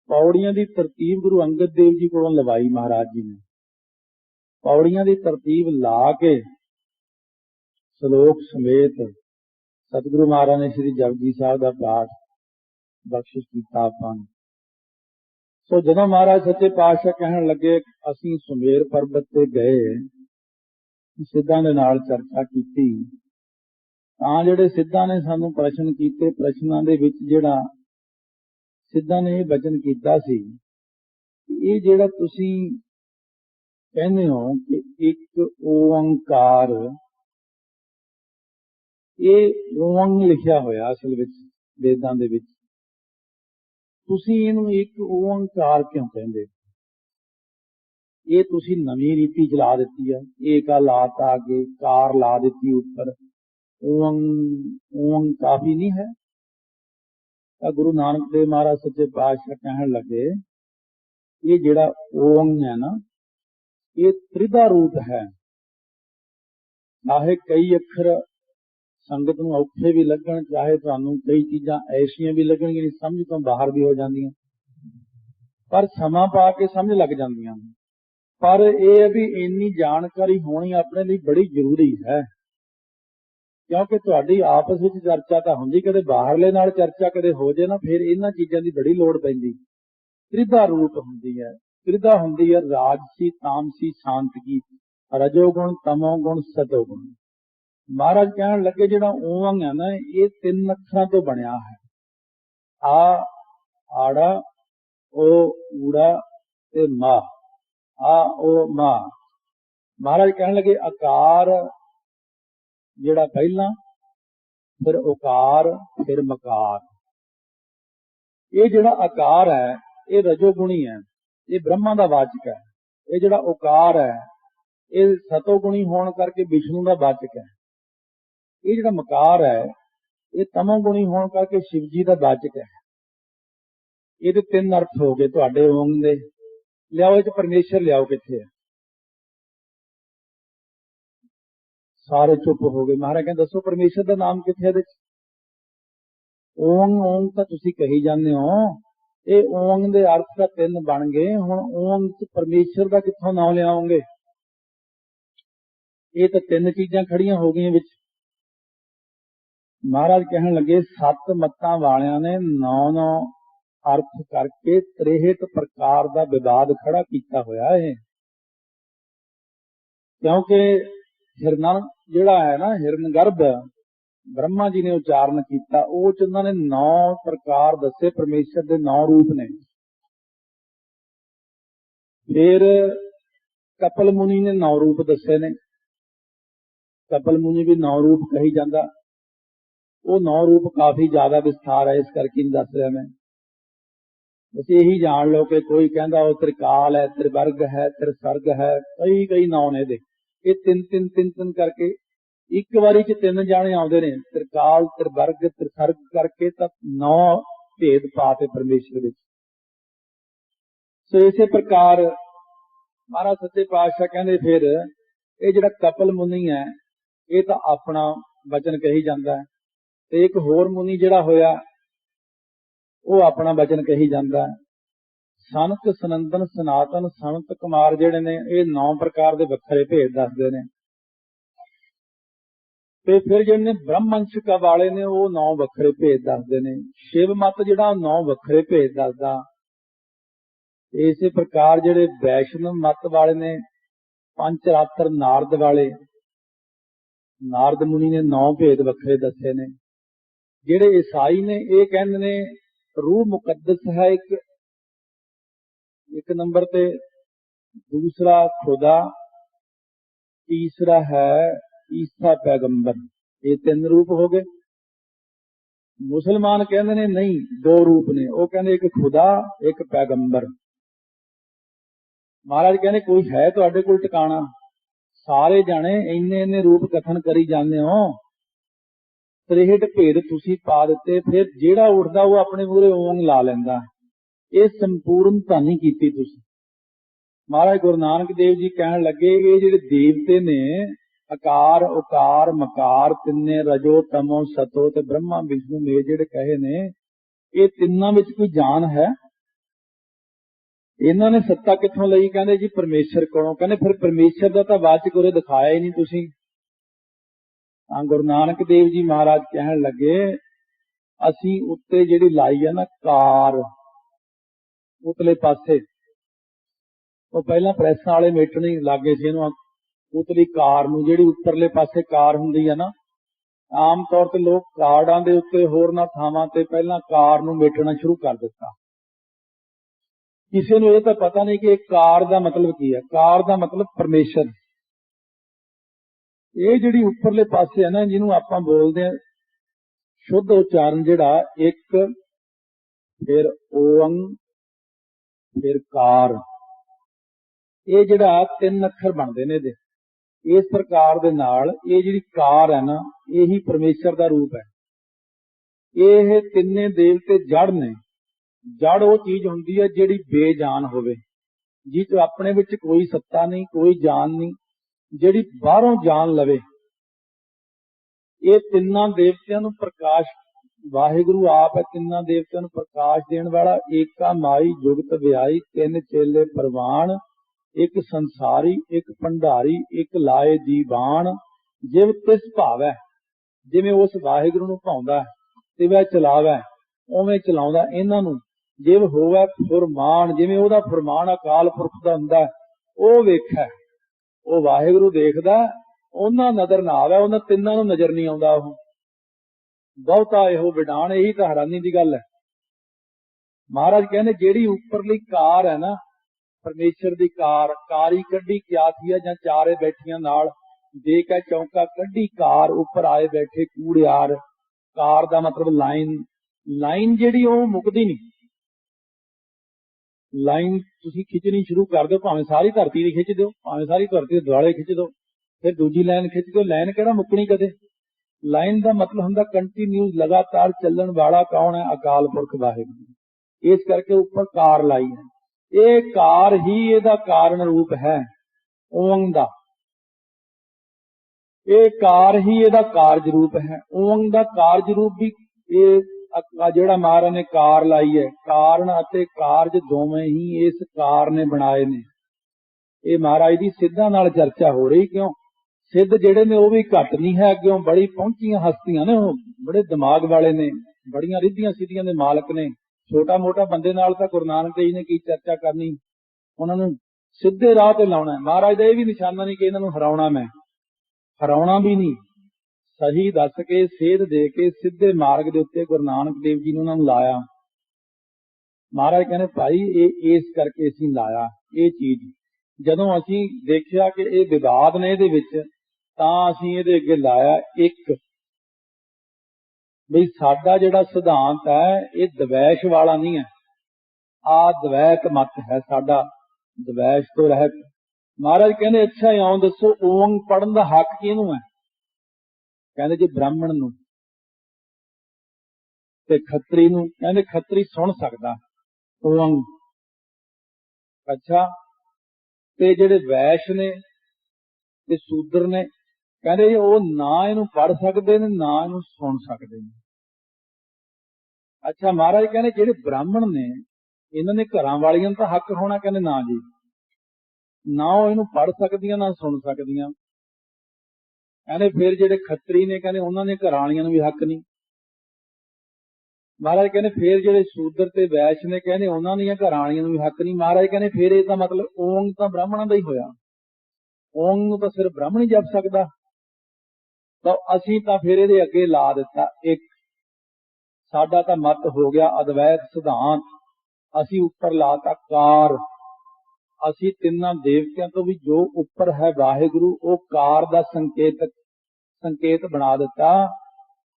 ਪੌੜੀਆਂ ਦੀ ਤਰਤੀਬ ਗੁਰੂ ਅੰਗਦ ਦੇਵ ਜੀ ਕੋਲੋਂ ਲਵਾਈ ਮਹਾਰਾਜ ਜੀ ਨੇ। ਪੌੜੀਆਂ ਦੀ ਤਰਤੀਬ ਲਾ ਕੇ, ਸ਼ਲੋਕ ਸਮੇਤ ਸਤਿਗੁਰੂ ਮਹਾਰਾਜ ਨੇ ਸ੍ਰੀ ਜਪਜੀ ਸਾਹਿਬ ਦਾ ਪਾਠ ਬਖਸ਼ਿਸ਼ ਕੀਤਾ ਆਪਾਂ ਸੋ ਜਦੋਂ ਮਹਾਰਾਜ ਸੱਚੇ ਪਾਤਸ਼ਾਹ ਕਹਿਣ ਲੱਗੇ, ਅਸੀਂ ਸੁਮੇਰ ਪਰਬਤ ਤੇ ਗਏ ਸਿੱਧਾਂ ਦੇ ਨਾਲ ਚਰਚਾ ਕੀਤੀ, ਤਾਂ ਜਿਹੜੇ ਸਿੱਧਾਂ ਨੇ ਸਾਨੂੰ ਪ੍ਰਸ਼ਨ ਕੀਤੇ, ਪ੍ਰਸ਼ਨਾਂ ਦੇ ਵਿੱਚ ਜਿਹੜਾ ਸਿੱਧਾਂ ਨੇ ਇਹ ਬਚਨ ਕੀਤਾ ਸੀ, ਇਹ ਜਿਹੜਾ ਤੁਸੀਂ ਕਹਿੰਦੇ ਹੋ ਕਿ ਇੱਕ ਓੰਕਾਰ ਇਹ ਓੰਗ ਲਿਖਿਆ ਹੋਇਆ ਅਸਲ ਵਿੱਚ, ਵੇਦਾਂ ਦੇ ਵਿੱਚ। ਤੁਸੀਂ ਇਹਨੂੰ ਇੱਕ ਓੰਕਾਰ ਕਿਉਂ ਕਹਿੰਦੇ? ਇਹ ਤੁਸੀਂ ਨਵੀਂ ਰੀਤੀ ਚਲਾ ਦਿੱਤੀ ਹੈ ਏਕਾ ਲਾਤਾ ਅੱਗੇ ਕਾਰ ਲਾ ਦਿੱਤੀ ਉੱਪਰ। ਓੰਗ ਓੰਗ ਕਾਫੀ ਨਹੀਂ ਹੈ? ਤਾਂ ਗੁਰੂ ਨਾਨਕ ਦੇਵ ਮਹਾਰਾਜ ਸੱਚੇ ਪਾਤਸ਼ਾਹ ਕਹਿਣ ਲੱਗੇ, ਇਹ ਜਿਹੜਾ ਓੰਗ ਹੈ ਨਾ, ਇਹ ਤ੍ਰਿਦਾ ਰੂਪ ਹੈ। ਚਾਹੇ ਕਈ ਅੱਖਰ ਸੰਗਤ ਨੂੰ ਔਖੇ ਵੀ ਲੱਗਣ, ਚਾਹੇ ਤੁਹਾਨੂੰ ਕਈ ਚੀਜ਼ਾਂ ਐਸੀਆਂ ਵੀ ਲੱਗਣਗੀਆਂ ਕਿ ਸਮਝ ਤੋਂ ਬਾਹਰ ਵੀ ਹੋ ਜਾਂਦੀਆਂ। ਪਰ ਸਮਾਂ ਪਾ ਕੇ ਸਮਝ ਲੱਗ ਜਾਂਦੀਆਂ। ਪਰ ਇਹ ਹੈ ਵੀ ਇੰਨੀ ਜਾਣਕਾਰੀ ਹੋਣੀ ਆਪਣੇ ਲਈ ਬੜੀ ਜ਼ਰੂਰੀ ਹੈ। ਕਿਉਂਕਿ ਤੁਹਾਡੀ ਆਪਸ ਵਿੱਚ ਚਰਚਾ ਤਾਂ ਹੁੰਦੀ, ਕਦੇ ਬਾਹਰਲੇ ਨਾਲ ਚਰਚਾ ਕਦੇ ਹੋ ਜੇ ਨਾ, ਫਿਰ ਇਹਨਾਂ ਚੀਜ਼ਾਂ ਦੀ ਬੜੀ ਲੋੜ ਪੈਂਦੀ। ਤ੍ਰਿਧਾ ਰੂਪ ਹੁੰਦੀ ਹੈ। ਤ੍ਰਿਧਾ ਹੁੰਦੀ ਹੈ ਰਾਜਸੀ, ਤਾਮਸੀ ਸ਼ਾਂਤਕੀ ਰਜੋ ਗੁਣ ਤਮੋ ਗੁਣ ਸਤੋ ਗੁਣ ਮਹਾਰਾਜ ਕਹਿਣ ਲੱਗੇ ਜਿਹੜਾ ਓੰਗ ਹੈ ਨਾ, ਇਹ ਤਿੰਨ ਅੱਖਰਾਂ ਤੋਂ ਬਣਿਆ ਹੈ। ਆ, ਆੜਾ ਓ ਊੜਾ ਤੇ ਮਾ। ਆ ਓ ਮਾ। ਮਹਾਰਾਜ ਕਹਿਣ ਲੱਗੇ ਆਕਾਰ ਜਿਹੜਾ ਪਹਿਲਾਂ, ਫਿਰ ਓਕਾਰ ਫਿਰ ਮਕਾਰ। ਇਹ ਜਿਹੜਾ ਆਕਾਰ ਹੈ, ਇਹ ਰਜੋਗੁਣੀ ਹੈ। ਇਹ ਬ੍ਰਹਮਾ ਦਾ ਵਾਚਕ ਹੈ। ਇਹ ਜਿਹੜਾ ਓਕਾਰ ਹੈ, ਇਹ ਸਤੋਗੁਣੀ ਹੋਣ ਕਰਕੇ ਵਿਸ਼ਨੂੰ ਦਾ ਵਾਚਕ ਹੈ। ਇਹ ਜਿਹੜਾ ਮਕਾਰ ਹੈ, ਇਹ ਤਮੋ ਗੁਣੀ ਹੋਣ ਕਰਕੇ ਸ਼ਿਵ ਜੀ ਦਾ ਵਾਚਕ ਹੈ। ਇਹਦੇ ਤਿੰਨ ਅਰਥ ਹੋ ਗਏ ਤੁਹਾਡੇ ਓਮ ਦੇ। ਲਿਆਓ ਇਹ ਚ ਪਰਮੇਸ਼ਰ ਲਿਆਓ ਕਿੱਥੇ ਹੈ? ਸਾਰੇ ਚੁੱਪ ਹੋ ਗਏ। ਮਹਾਰਾਜ ਕਹਿੰਦੇ, ਦੱਸੋ ਪਰਮੇਸ਼ਰ ਦਾ ਨਾਮ ਕਿੱਥੇ ਇਹਦੇ ਚ? ਓਮ ਓਮ ਤਾਂ ਤੁਸੀਂ ਕਹੀ ਜਾਂਦੇ ਹੋ। ਇਹ ਓਮ ਦੇ ਅਰਥ ਤਾਂ ਤਿੰਨ ਬਣ ਗਏ। ਹੁਣ ਓਮ ਚ ਪਰਮੇਸ਼ਰ ਦਾ ਕਿੱਥੋਂ ਨਾਮ ਲਿਆਉਂਗੇ ਇਹ ਤਾਂ ਤਿੰਨ ਚੀਜ਼ਾਂ ਖੜੀਆਂ ਹੋ ਗਈਆਂ ਵਿੱਚ। ਮਹਾਰਾਜ ਕਹਿਣ ਲੱਗੇ, ਸੱਤ ਮੱਤਾਂ ਵਾਲਿਆਂ ਨੇ ਨੌ ਨੌ ਅਰਥ ਕਰਕੇ 63 ਪ੍ਰਕਾਰ ਦਾ ਵਿਵਾਦ ਖੜਾ ਕੀਤਾ ਹੋਇਆ ਹੈ ਕਿਉਂਕਿ ਹਿਰਨਨ ਜਿਹੜਾ ਹੈ ਨਾ ਹਿਰਨ ਗਰਭ ਬ੍ਰਹਮਾ ਜੀ ਨੇ ਉਚਾਰਨ ਕੀਤਾ, ਉਹ ਚ ਉਹਨਾਂ ਨੇ ਨੌ ਪ੍ਰਕਾਰ ਦੱਸੇ, ਪਰਮੇਸ਼ਰ ਦੇ ਨੌ ਰੂਪ ਨੇ। ਫਿਰ ਕਪਲ ਮੁਨੀ ਨੇ ਨੌ ਰੂਪ ਦੱਸੇ ਨੇ। ਕਪਲ ਮੁਨੀ ਵੀ ਨੌ ਰੂਪ ਕਹੀ ਜਾਂਦਾ। ਉਹ ਨੌ ਰੂਪ ਕਾਫੀ ਜ਼ਿਆਦਾ ਵਿਸਥਾਰ ਹੈ, ਇਸ ਕਰਕੇ ਨਹੀਂ ਦੱਸ ਰਿਹਾ ਮੈਂ। ਬਸ ਇਹੀ ਜਾਣ ਲਓ ਕਿ ਕੋਈ ਕਹਿੰਦਾ ਉਹ ਤ੍ਰਿਕਾਲ ਹੈ, ਤ੍ਰਿਵਰਗ ਹੈ, ਤ੍ਰਿਸਰਗ ਹੈ, ਕਈ ਕਈ ਨੌ ਨੇ ਇਹਦੇ ਇਹ ਤਿੰਨ ਤਿੰਨ ਤਿੰਨ ਤਿੰਨ ਕਰਕੇ ਇੱਕ ਵਾਰੀ ਚ ਤਿੰਨ ਜਾਣੇ ਆਉਂਦੇ ਨੇ, ਤ੍ਰਿਕਾਲ, ਤ੍ਰਿਵਰਗ, ਤ੍ਰਿਸਰਗ ਕਰਕੇ ਤਾਂ ਨੌ ਭੇਦ ਪਾਤੇ ਪਰਮੇਸ਼ਰ ਵਿੱਚ। ਸੋ ਇਸੇ ਪ੍ਰਕਾਰ ਮਹਾਰਾਜ ਸੱਚੇ ਪਾਤਸ਼ਾਹ ਕਹਿੰਦੇ ਫਿਰ, ਇਹ ਜਿਹੜਾ ਕਪਲ ਮੁਨੀ ਹੈ, ਇਹ ਤਾਂ ਆਪਣਾ ਵਚਨ ਕਹੀ ਜਾਂਦਾ ਹੈ। ਤੇ ਇੱਕ ਹੋਰ ਮੁਨੀ ਜਿਹੜਾ ਹੋਇਆ, ਉਹ ਆਪਣਾ ਵਚਨ ਕਹੀ ਜਾਂਦਾ ਸੰਤ ਸਨੰਦਨ ਸਨਾਤਨ ਸੰਤ ਕੁਮਾਰ ਜਿਹੜੇ ਨੇ, ਇਹ ਨੌ ਪ੍ਰਕਾਰ ਦੇ ਵੱਖਰੇ ਭੇਦ ਦੱਸਦੇ ਨੇ। ਤੇ ਫਿਰ ਜਿਹੜੇ ਨੇ ਬ੍ਰਹਮੰਸ਼ਕ ਵਾਲੇ ਨੇ, ਉਹ ਨੌ ਵੱਖਰੇ ਭੇਦ ਦੱਸਦੇ ਨੇ। ਸ਼ਿਵ ਮਤ ਜਿਹੜਾ ਨੌ ਵੱਖਰੇ ਭੇਦ ਦੱਸਦਾ। ਇਸੇ ਪ੍ਰਕਾਰ ਜਿਹੜੇ ਵੈਸ਼ਨਵ ਮਤ ਵਾਲੇ ਨੇ ਪੰਜ ਰਾਤਰ ਨਾਰਦ ਵਾਲੇ, ਨਾਰਦ ਮੁਨੀ ਨੇ ਨੌ ਭੇਦ ਵੱਖਰੇ ਦੱਸੇ ਨੇ। ਜਿਹੜੇ ਈਸਾਈ ਨੇ, ਇਹ ਕਹਿੰਦੇ ਨੇ, ਰੂਹ ਮੁਕੱਦਸ ਹੈ ਇੱਕ। ਇੱਕ ਨੰਬਰ ਤੇ ਦੂਸਰਾ ਖੁਦਾ, ਤੀਸਰਾ ਹੈ ਈਸਾ ਪੈਗੰਬਰ। ਇਹ ਤਿੰਨ ਰੂਪ ਹੋ ਗਏ। ਮੁਸਲਮਾਨ ਕਹਿੰਦੇ ਨੇ, ਨਹੀਂ, ਦੋ ਰੂਪ ਨੇ। ਉਹ ਕਹਿੰਦੇ ਇੱਕ ਖੁਦਾ, ਇੱਕ ਪੈਗੰਬਰ। ਮਹਾਰਾਜ ਕਹਿੰਦੇ, ਕੋਈ ਹੈ ਤੁਹਾਡੇ ਕੋਲ ਟਿਕਾਣਾ? ਸਾਰੇ ਜਾਣੇ ਇੰਨੇ ਇੰਨੇ ਰੂਪ ਕਥਨ ਕਰੀ ਜਾਂਦੇ ਹੋ। 63 ਭੇਦ ਤੁਸੀਂ ਪਾ ਦਿੱਤੇ, ਫਿਰ ਜਿਹੜਾ ਉੱਠਦਾ ਉਹ ਆਪਣੇ ਮੂਹਰੇ ਓਮ ਲਾ ਲੈਂਦਾ। ਇਹ ਸੰਪੂਰਨਤਾ ਨਹੀਂ ਕੀਤੀ ਤੁਸੀਂ। ਮਹਾਰਾਜ ਗੁਰੂ ਨਾਨਕ ਦੇਵ ਜੀ ਕਹਿਣ ਲੱਗੇ, ਇਹ ਜਿਹੜੇ ਦੇਵਤੇ ਨੇ ਆਕਾਰ ਉਕਾਰ, ਮਕਾਰ, ਤਿੰਨੇ ਰਜੋ, ਤਮੋ, ਸਤੋ ਤੇ ਬ੍ਰਹਮਾ, ਵਿਸ਼ਨੂੰ ਮੇ ਜਿਹੜੇ ਕਹੇ ਨੇ, ਇਹ ਤਿੰਨਾਂ ਵਿੱਚ ਕੋਈ ਜਾਨ ਹੈ? ਇਹਨਾਂ ਨੇ ਸੱਤਾ ਕਿੱਥੋਂ ਲਈ? ਕਹਿੰਦੇ ਜੀ ਪਰਮੇਸ਼ਰ ਕੋਲੋਂ। ਕਹਿੰਦੇ ਫਿਰ ਪਰਮੇਸ਼ਰ ਦਾ ਤਾਂ ਵਾਚਕ ਉਰੇ ਦਿਖਾਇਆ ਹੀ ਨਹੀਂ ਤੁਸੀਂ। ਤਾਂ ਗੁਰੂ ਨਾਨਕ ਦੇਵ ਜੀ ਮਹਾਰਾਜ ਕਹਿਣ ਲੱਗੇ, ਅਸੀਂ ਉੱਤੇ ਜਿਹੜੀ ਲਾਈ ਆ ਨਾ ਕਾਰ, ਉਤਲੇ ਪਾਸੇ, ਉਹ ਪਹਿਲਾਂ ਪ੍ਰੈਸਾਂ ਵਾਲੇ ਮੇਟਣੀ ਲੱਗੇ ਸੀ ਇਹਨੂੰ, ਉਤਲੀ ਕਾਰ ਨੂੰ, ਜਿਹੜੀ ਉੱਪਰਲੇ ਪਾਸੇ ਕਾਰ ਹੁੰਦੀ ਆ ਨਾ, ਆਮ ਤੌਰ ਤੇ ਲੋਕ ਕਾਰਡਾਂ ਦੇ ਉੱਤੇ ਹੋਰਨਾਂ ਥਾਵਾਂ ਤੇ ਪਹਿਲਾਂ ਕਾਰ ਨੂੰ ਮੇਟਣਾ ਸ਼ੁਰੂ ਕਰ ਦਿੱਤਾ। ਕਿਸੇ ਨੂੰ ਇਹ ਤਾਂ ਪਤਾ ਨਹੀਂ ਕਿ ਇਹ ਕਾਰ ਦਾ ਮਤਲਬ ਕੀ ਹੈ ਕਾਰ ਦਾ ਮਤਲਬ ਪਰਮੇਸ਼ਰ। ਇਹ ਜਿਹੜੀ ਉੱਪਰਲੇ ਪਾਸੇ ਹੈ ਨਾ, ਜਿਹਨੂੰ ਆਪਾਂ ਬੋਲਦੇ ਆ ਸ਼ੁੱਧ ਉਚਾਰਨ ਜਿਹੜਾ, ਇੱਕ, ਫਿਰ ਓੰ ਫਿਰ ਕਾਰ। ਇਹ ਜਿਹੜਾ ਤਿੰਨ ਅੱਖਰ ਬਣਦੇ ਨੇ ਇਹਦੇ। ਇਸ ਪ੍ਰਕਾਰ ਦੇ ਨਾਲ ਇਹ ਜਿਹੜੀ ਕਾਰ ਹੈ ਨਾ, ਇਹੀ ਪਰਮੇਸ਼ਰ ਦਾ ਰੂਪ ਹੈ। ਇਹ ਤਿੰਨੇ ਦੇਵਤੇ ਜੜ ਨੇ। ਜੜ ਉਹ ਚੀਜ਼ ਹੁੰਦੀ ਹੈ ਜਿਹੜੀ ਬੇਜਾਨ ਹੋਵੇ। ਜਿਸ ਆਪਣੇ ਵਿੱਚ ਕੋਈ ਸੱਤਾ ਨਹੀਂ, ਕੋਈ ਜਾਨ ਨਹੀਂ। ਜਿਹੜੀ ਬਾਹਰੋਂ ਜਾਨ ਲਵੇ, ਇਹ ਤਿੰਨਾਂ ਦੇਵਤਿਆਂ ਨੂੰ ਪ੍ਰਕਾਸ਼, ਵਾਹਿਗੁਰੂ ਆਪ ਹੈ, ਤਿੰਨਾਂ ਦੇਵਤਿਆਂ ਨੂੰ ਪ੍ਰਕਾਸ਼ ਦੇਣ ਵਾਲਾ ਏਕਾ ਮਾਈ, ਜੁਗਤ ਵਿਆਈ ਤਿੰਨ ਚੇਲੇ ਪ੍ਰਵਾਨ ਇੱਕ ਸੰਸਾਰੀ, ਇੱਕ ਭੰਡਾਰੀ, ਇੱਕ ਲਾਏ ਦੀਵਾਨ, ਜਿਵ ਤਿਸ ਭਾਵੈ, ਜਿਵੇਂ ਉਸ ਵਾਹਿਗੁਰੂ ਨੂੰ ਭਾਉਂਦਾ ਤੇ ਵੈ ਚਲਾਵੈ, ਉਵੇਂ ਚਲਾਉਂਦਾ ਇਹਨਾਂ ਨੂੰ ਜਿਵ ਹੋਵੇ ਫਰਮਾਨ, ਜਿਵੇਂ ਉਹਦਾ ਫਰਮਾਨ ਅਕਾਲ ਪੁਰਖ ਦਾ ਹੁੰਦਾ ਉਹ ਵੇਖੈ। ਉਹ ਵਾਹਿਗੁਰੂ ਦੇਖਦਾ, ਉਹਨਾਂ ਨਜ਼ਰ ਨਾ ਆਵੇ, ਉਹਨਾਂ ਤਿੰਨਾਂ ਨੂੰ ਨਜ਼ਰ ਨਹੀਂ ਆਉਂਦਾ ਉਹ। ਬਹੁਤਾ ਇਹੋ ਵਿਡਾਣ, ਇਹੀ ਤਾਂ ਹੈਰਾਨੀ ਦੀ ਗੱਲ ਹੈ। ਮਹਾਰਾਜ ਕਹਿੰਦੇ, ਜਿਹੜੀ ਉੱਪਰਲੀ ਕਾਰ ਹੈ ਨਾ, ਪਰਮੇਸ਼ਰ ਦੀ ਕਾਰ, ਕਾਰੀ ਕੱਢੀ, ਕਿਆ ਥੀਆ ਜਾਂ ਚਾਰੇ ਬੈਠੀਆਂ ਨਾਲ ਦੇ ਕੇ ਚੌਂਕਾ ਕੱਢੀ, ਕਾਰ ਉੱਪਰ ਆਏ ਬੈਠੇ ਕੂੜਿਆਰ। ਕਾਰ ਦਾ ਮਤਲਬ ਲਾਈਨ ਲਾਈਨ ਜਿਹੜੀ ਉਹ ਮੁਕਦੀ ਨਹੀਂ। ਲਾਈਨ ਤੁਸੀਂ ਖਿੱਚਣੀ ਸ਼ੁਰੂ ਕਰ ਦਿਓ, ਭਾਵੇਂ ਸਾਰੀ ਧਰਤੀ ਦੀ ਖਿੱਚ ਦਿਓ, ਭਾਵੇਂ ਸਾਰੀ ਧਰਤੀ ਦੇ ਦੁਆਲੇ ਖਿੱਚ ਦਿਓ, ਫਿਰ ਦੂਜੀ ਲਾਈਨ ਖਿੱਚ ਦਿਓ। ਲਾਈਨ ਕਿਹੜਾ ਮੁੱਕਣੀ ਕਦੇ? ਲਾਈਨ ਦਾ ਮਤਲਬ ਹੁੰਦਾ ਕੰਟੀਨਿਊਸ ਲਗਾਤਾਰ ਚੱਲਣ ਵਾਲਾ ਕੌਣ ਹੈ? ਅਕਾਲ ਪੁਰਖ ਵਾਹਿਗੁਰੂ। ਇਸ ਕਰਕੇ ਉੱਪਰ ਕਾਰ ਲਾਈ ਹੈ। ਇਹ ਕਾਰ ਹੀ ਇਹਦਾ ਕਾਰਨ ਰੂਪ ਹੈ ਓਮ ਦਾ। ਇਹ ਕਾਰ ਹੀ ਇਹਦਾ ਕਾਰਜ ਰੂਪ ਹੈ। ਓਮ ਦਾ ਕਾਰਜ ਰੂਪ ਵੀ ਇਹ ਆ ਜਿਹੜਾ ਮਹਾਰਾਜ ਨੇ ਕਾਰ ਲਾਈ ਹੈ, ਕਾਰਨ ਅਤੇ ਕਾਰਜ ਦੋਵੇਂ ਹੀ ਇਸ ਕਾਰ ਨੇ ਬਣਾਏ ਨੇ। ਇਹ ਮਹਾਰਾਜ ਦੀ ਸਿੱਧਾਂ ਨਾਲ ਚਰਚਾ ਹੋ ਰਹੀ ਕਿਉਂ? ਸਿੱਧ ਜਿਹੜੇ ਨੇ ਉਹ ਵੀ ਘੱਟ ਨਹੀਂ ਹੈ ਅੱਗਿਓਂ ਬੜੀ ਪਹੁੰਚੀਆਂ ਹਸਤੀਆਂ ਨੇ ਉਹ, ਬੜੇ ਦਿਮਾਗ ਵਾਲੇ ਨੇ, ਬੜੀਆਂ ਰਿੱਧੀਆਂ ਸਿੱਧੀਆਂ ਦੇ ਮਾਲਕ ਨੇ। ਛੋਟਾ ਮੋਟਾ ਬੰਦੇ ਨਾਲ ਤਾਂ ਗੁਰੂ ਨਾਨਕ ਦੇਵ ਨੇ ਕੀ ਚਰਚਾ ਕਰਨੀ? ਉਹਨਾਂ ਨੂੰ ਸਿੱਧੇ ਰਾਹ ਤੇ ਲਾਉਣਾ ਮਹਾਰਾਜ ਦਾ ਇਹ ਵੀ ਨਿਸ਼ਾਨਾ ਨਹੀਂ ਕਿ ਇਹਨਾਂ ਨੂੰ ਹਰਾਉਣਾ ਮੈਂ। ਹਰਾਉਣਾ ਵੀ ਨਹੀਂ। ਸਹੀ ਦੱਸ ਕੇ, ਸੇਧ ਦੇ ਕੇ, ਸਿੱਧੇ ਮਾਰਗ ਦੇ ਉੱਤੇ ਗੁਰੂ ਨਾਨਕ ਦੇਵ ਜੀ ਨੇ ਉਹਨਾਂ ਨੂੰ ਲਾਇਆ। ਮਹਾਰਾਜ ਕਹਿੰਦੇ, ਭਾਈ, ਇਹ ਇਸ ਕਰਕੇ ਅਸੀਂ ਲਾਇਆ, ਇਹ ਚੀਜ਼। ਜਦੋਂ ਅਸੀਂ ਦੇਖਿਆ ਕਿ ਇਹ ਵਿਵਾਦ ਨੇ ਇਹਦੇ ਵਿੱਚ, ਤਾਂ ਅਸੀਂ ਇਹਦੇ ਅੱਗੇ ਲਾਇਆ ਇੱਕ। ਵੀ ਸਾਡਾ ਜਿਹੜਾ ਸਿਧਾਂਤ ਹੈ, ਇਹ ਦਵੈਸ਼ ਵਾਲਾ ਨਹੀਂ ਹੈ। ਆ ਦਵੈਤ ਮਤ ਹੈ ਸਾਡਾ, ਦਵੈਸ਼ ਤੋਂ ਰਹਿਤ। ਮਹਾਰਾਜ ਕਹਿੰਦੇ, ਅੱਛਾ ਇਉਂ ਦੱਸੋ ਓਮ ਪੜਨ ਦਾ ਹੱਕ ਕਿਹਨੂੰ ਹੈ? ਕਹਿੰਦੇ ਜੀ ਬ੍ਰਾਹਮਣ ਨੂੰ ਤੇ ਖੱਤਰੀ ਨੂੰ, ਕਹਿੰਦੇ ਖੱਤਰੀ ਸੁਣ ਸਕਦਾ ਓਮ ਅੱਛਾ, ਤੇ ਜਿਹੜੇ ਵੈਸ਼ ਨੇ ਤੇ ਸ਼ੂਦਰ ਨੇ, ਕਹਿੰਦੇ ਉਹ ਨਾ ਇਹਨੂੰ ਪੜ ਸਕਦੇ ਨੇ, ਨਾ ਇਹਨੂੰ ਸੁਣ ਸਕਦੇ ਨੇ। ਅੱਛਾ, ਮਹਾਰਾਜ ਕਹਿੰਦੇ ਜਿਹੜੇ ਬ੍ਰਾਹਮਣ ਨੇ, ਇਹਨਾਂ ਨੇ ਘਰਾਂ ਵਾਲੀਆਂ ਨੂੰ ਤਾਂ ਹੱਕ ਹੋਣਾ ਕਹਿੰਦੇ ਨਾ ਜੀ। ਨਾ ਉਹ ਇਹਨੂੰ ਪੜ ਸਕਦੀਆਂ, ਨਾ ਸੁਣ ਸਕਦੀਆਂ। ਕਹਿੰਦੇ ਫਿਰ ਜਿਹੜੇ ਖੱਤਰੀ ਨੇ ਕਹਿੰਦੇ ਉਹਨਾਂ ਨੇ ਘਰਾਂ ਵਾਲੀਆਂ ਨੂੰ ਵੀ ਹੱਕ ਨਹੀਂ। ਮਹਾਰਾਜ ਕਹਿੰਦੇ ਫਿਰ ਜਿਹੜੇ ਸ਼ੂਦਰ ਤੇ ਵੈਸ਼ ਨੇ ਕਹਿੰਦੇ ਉਹਨਾਂ ਦੀਆਂ ਘਰਾਂ ਵਾਲੀਆਂ ਨੂੰ ਵੀ ਹੱਕ ਨਹੀਂ। ਮਹਾਰਾਜ ਕਹਿੰਦੇ ਫਿਰ ਇਹ ਤਾਂ ਮਤਲਬ ਓਮ ਤਾਂ ਬ੍ਰਾਹਮਣਾਂ ਦਾ ਹੀ ਹੋਇਆ। ਓਮ ਨੂੰ ਤਾਂ ਸਿਰਫ ਬ੍ਰਾਹਮਣ ਹੀ ਜਪ ਸਕਦਾ। ਤਾਂ ਅਸੀਂ ਤਾਂ ਫਿਰ ਇਹਦੇ ਅੱਗੇ ਲਾ ਦਿੱਤਾ ਇੱਕ। ਸਾਡਾ ਤਾਂ ਮਤ ਹੋ ਗਿਆ ਅਦਵੈਤ ਸਿਧਾਂਤ। ਅਸੀਂ ਉੱਪਰ ਲਾਤਾ ਕਾਰ। ਅਸੀਂ ਤਿੰਨਾਂ ਦੇਵਤਿਆਂ ਤੋਂ ਵੀ ਜੋ ਉੱਪਰ ਹੈ ਵਾਹਿਗੁਰੂ, ਉਹ ਕਾਰ ਦਾ ਸੰਕੇਤਕ ਸੰਕੇਤ ਬਣਾ ਦਿੱਤਾ।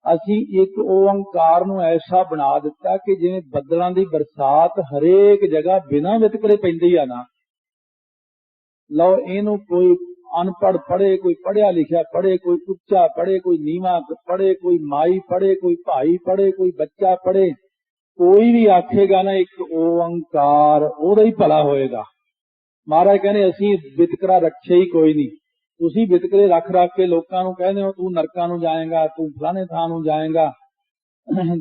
ਅਸੀਂ ਇੱਕ ਓੰਕਾਰ ਨੂੰ ਐਸਾ ਬਣਾ ਦਿੱਤਾ ਕਿ ਜਿਵੇਂ ਬੱਦਲਾਂ ਦੀ ਬਰਸਾਤ ਹਰੇਕ ਜਗ੍ਹਾ ਬਿਨਾਂ ਵਿਤਕਰੇ ਪੈਂਦੀ ਆ ਨਾ। ਲਓ, ਇਹਨੂੰ ਕੋਈ ਅਨਪੜ੍ਹ ਪੜ੍ਹੇ, ਕੋਈ ਪੜਿਆ ਲਿਖਿਆ ਪੜ੍ਹੇ, ਕੋਈ ਉੱਚਾ ਪੜ੍ਹੇ, ਕੋਈ ਨੀਵਾਂ ਪੜ੍ਹੇ, ਕੋਈ ਮਾਈ ਪੜ੍ਹੇ, ਕੋਈ ਭਾਈ ਪੜ੍ਹੇ, ਕੋਈ ਬੱਚਾ ਪੜ੍ਹੇ, ਕੋਈ ਵੀ ਆਖੇਗਾ ਨਾ ਇੱਕ ਓੰਕਾਰ, ਉਹਦਾ ਹੀ ਭਲਾ ਹੋਏਗਾ। ਮਹਾਰਾਜ ਕਹਿੰਦੇ, ਅਸੀਂ ਵਿਤਕਰਾ ਰੱਖੇ ਹੀ ਕੋਈ ਨਹੀਂ। ਤੁਸੀਂ ਵਿਤਕਰੇ ਰੱਖ ਰੱਖ ਕੇ ਲੋਕਾਂ ਨੂੰ ਕਹਿੰਦੇ ਹੋ, ਤੂੰ ਨਰਕਾਂ ਨੂੰ ਜਾਏਗਾ, ਤੂੰ ਫਲਾਣੇ ਥਾਂ ਨੂੰ ਜਾਏਗਾ।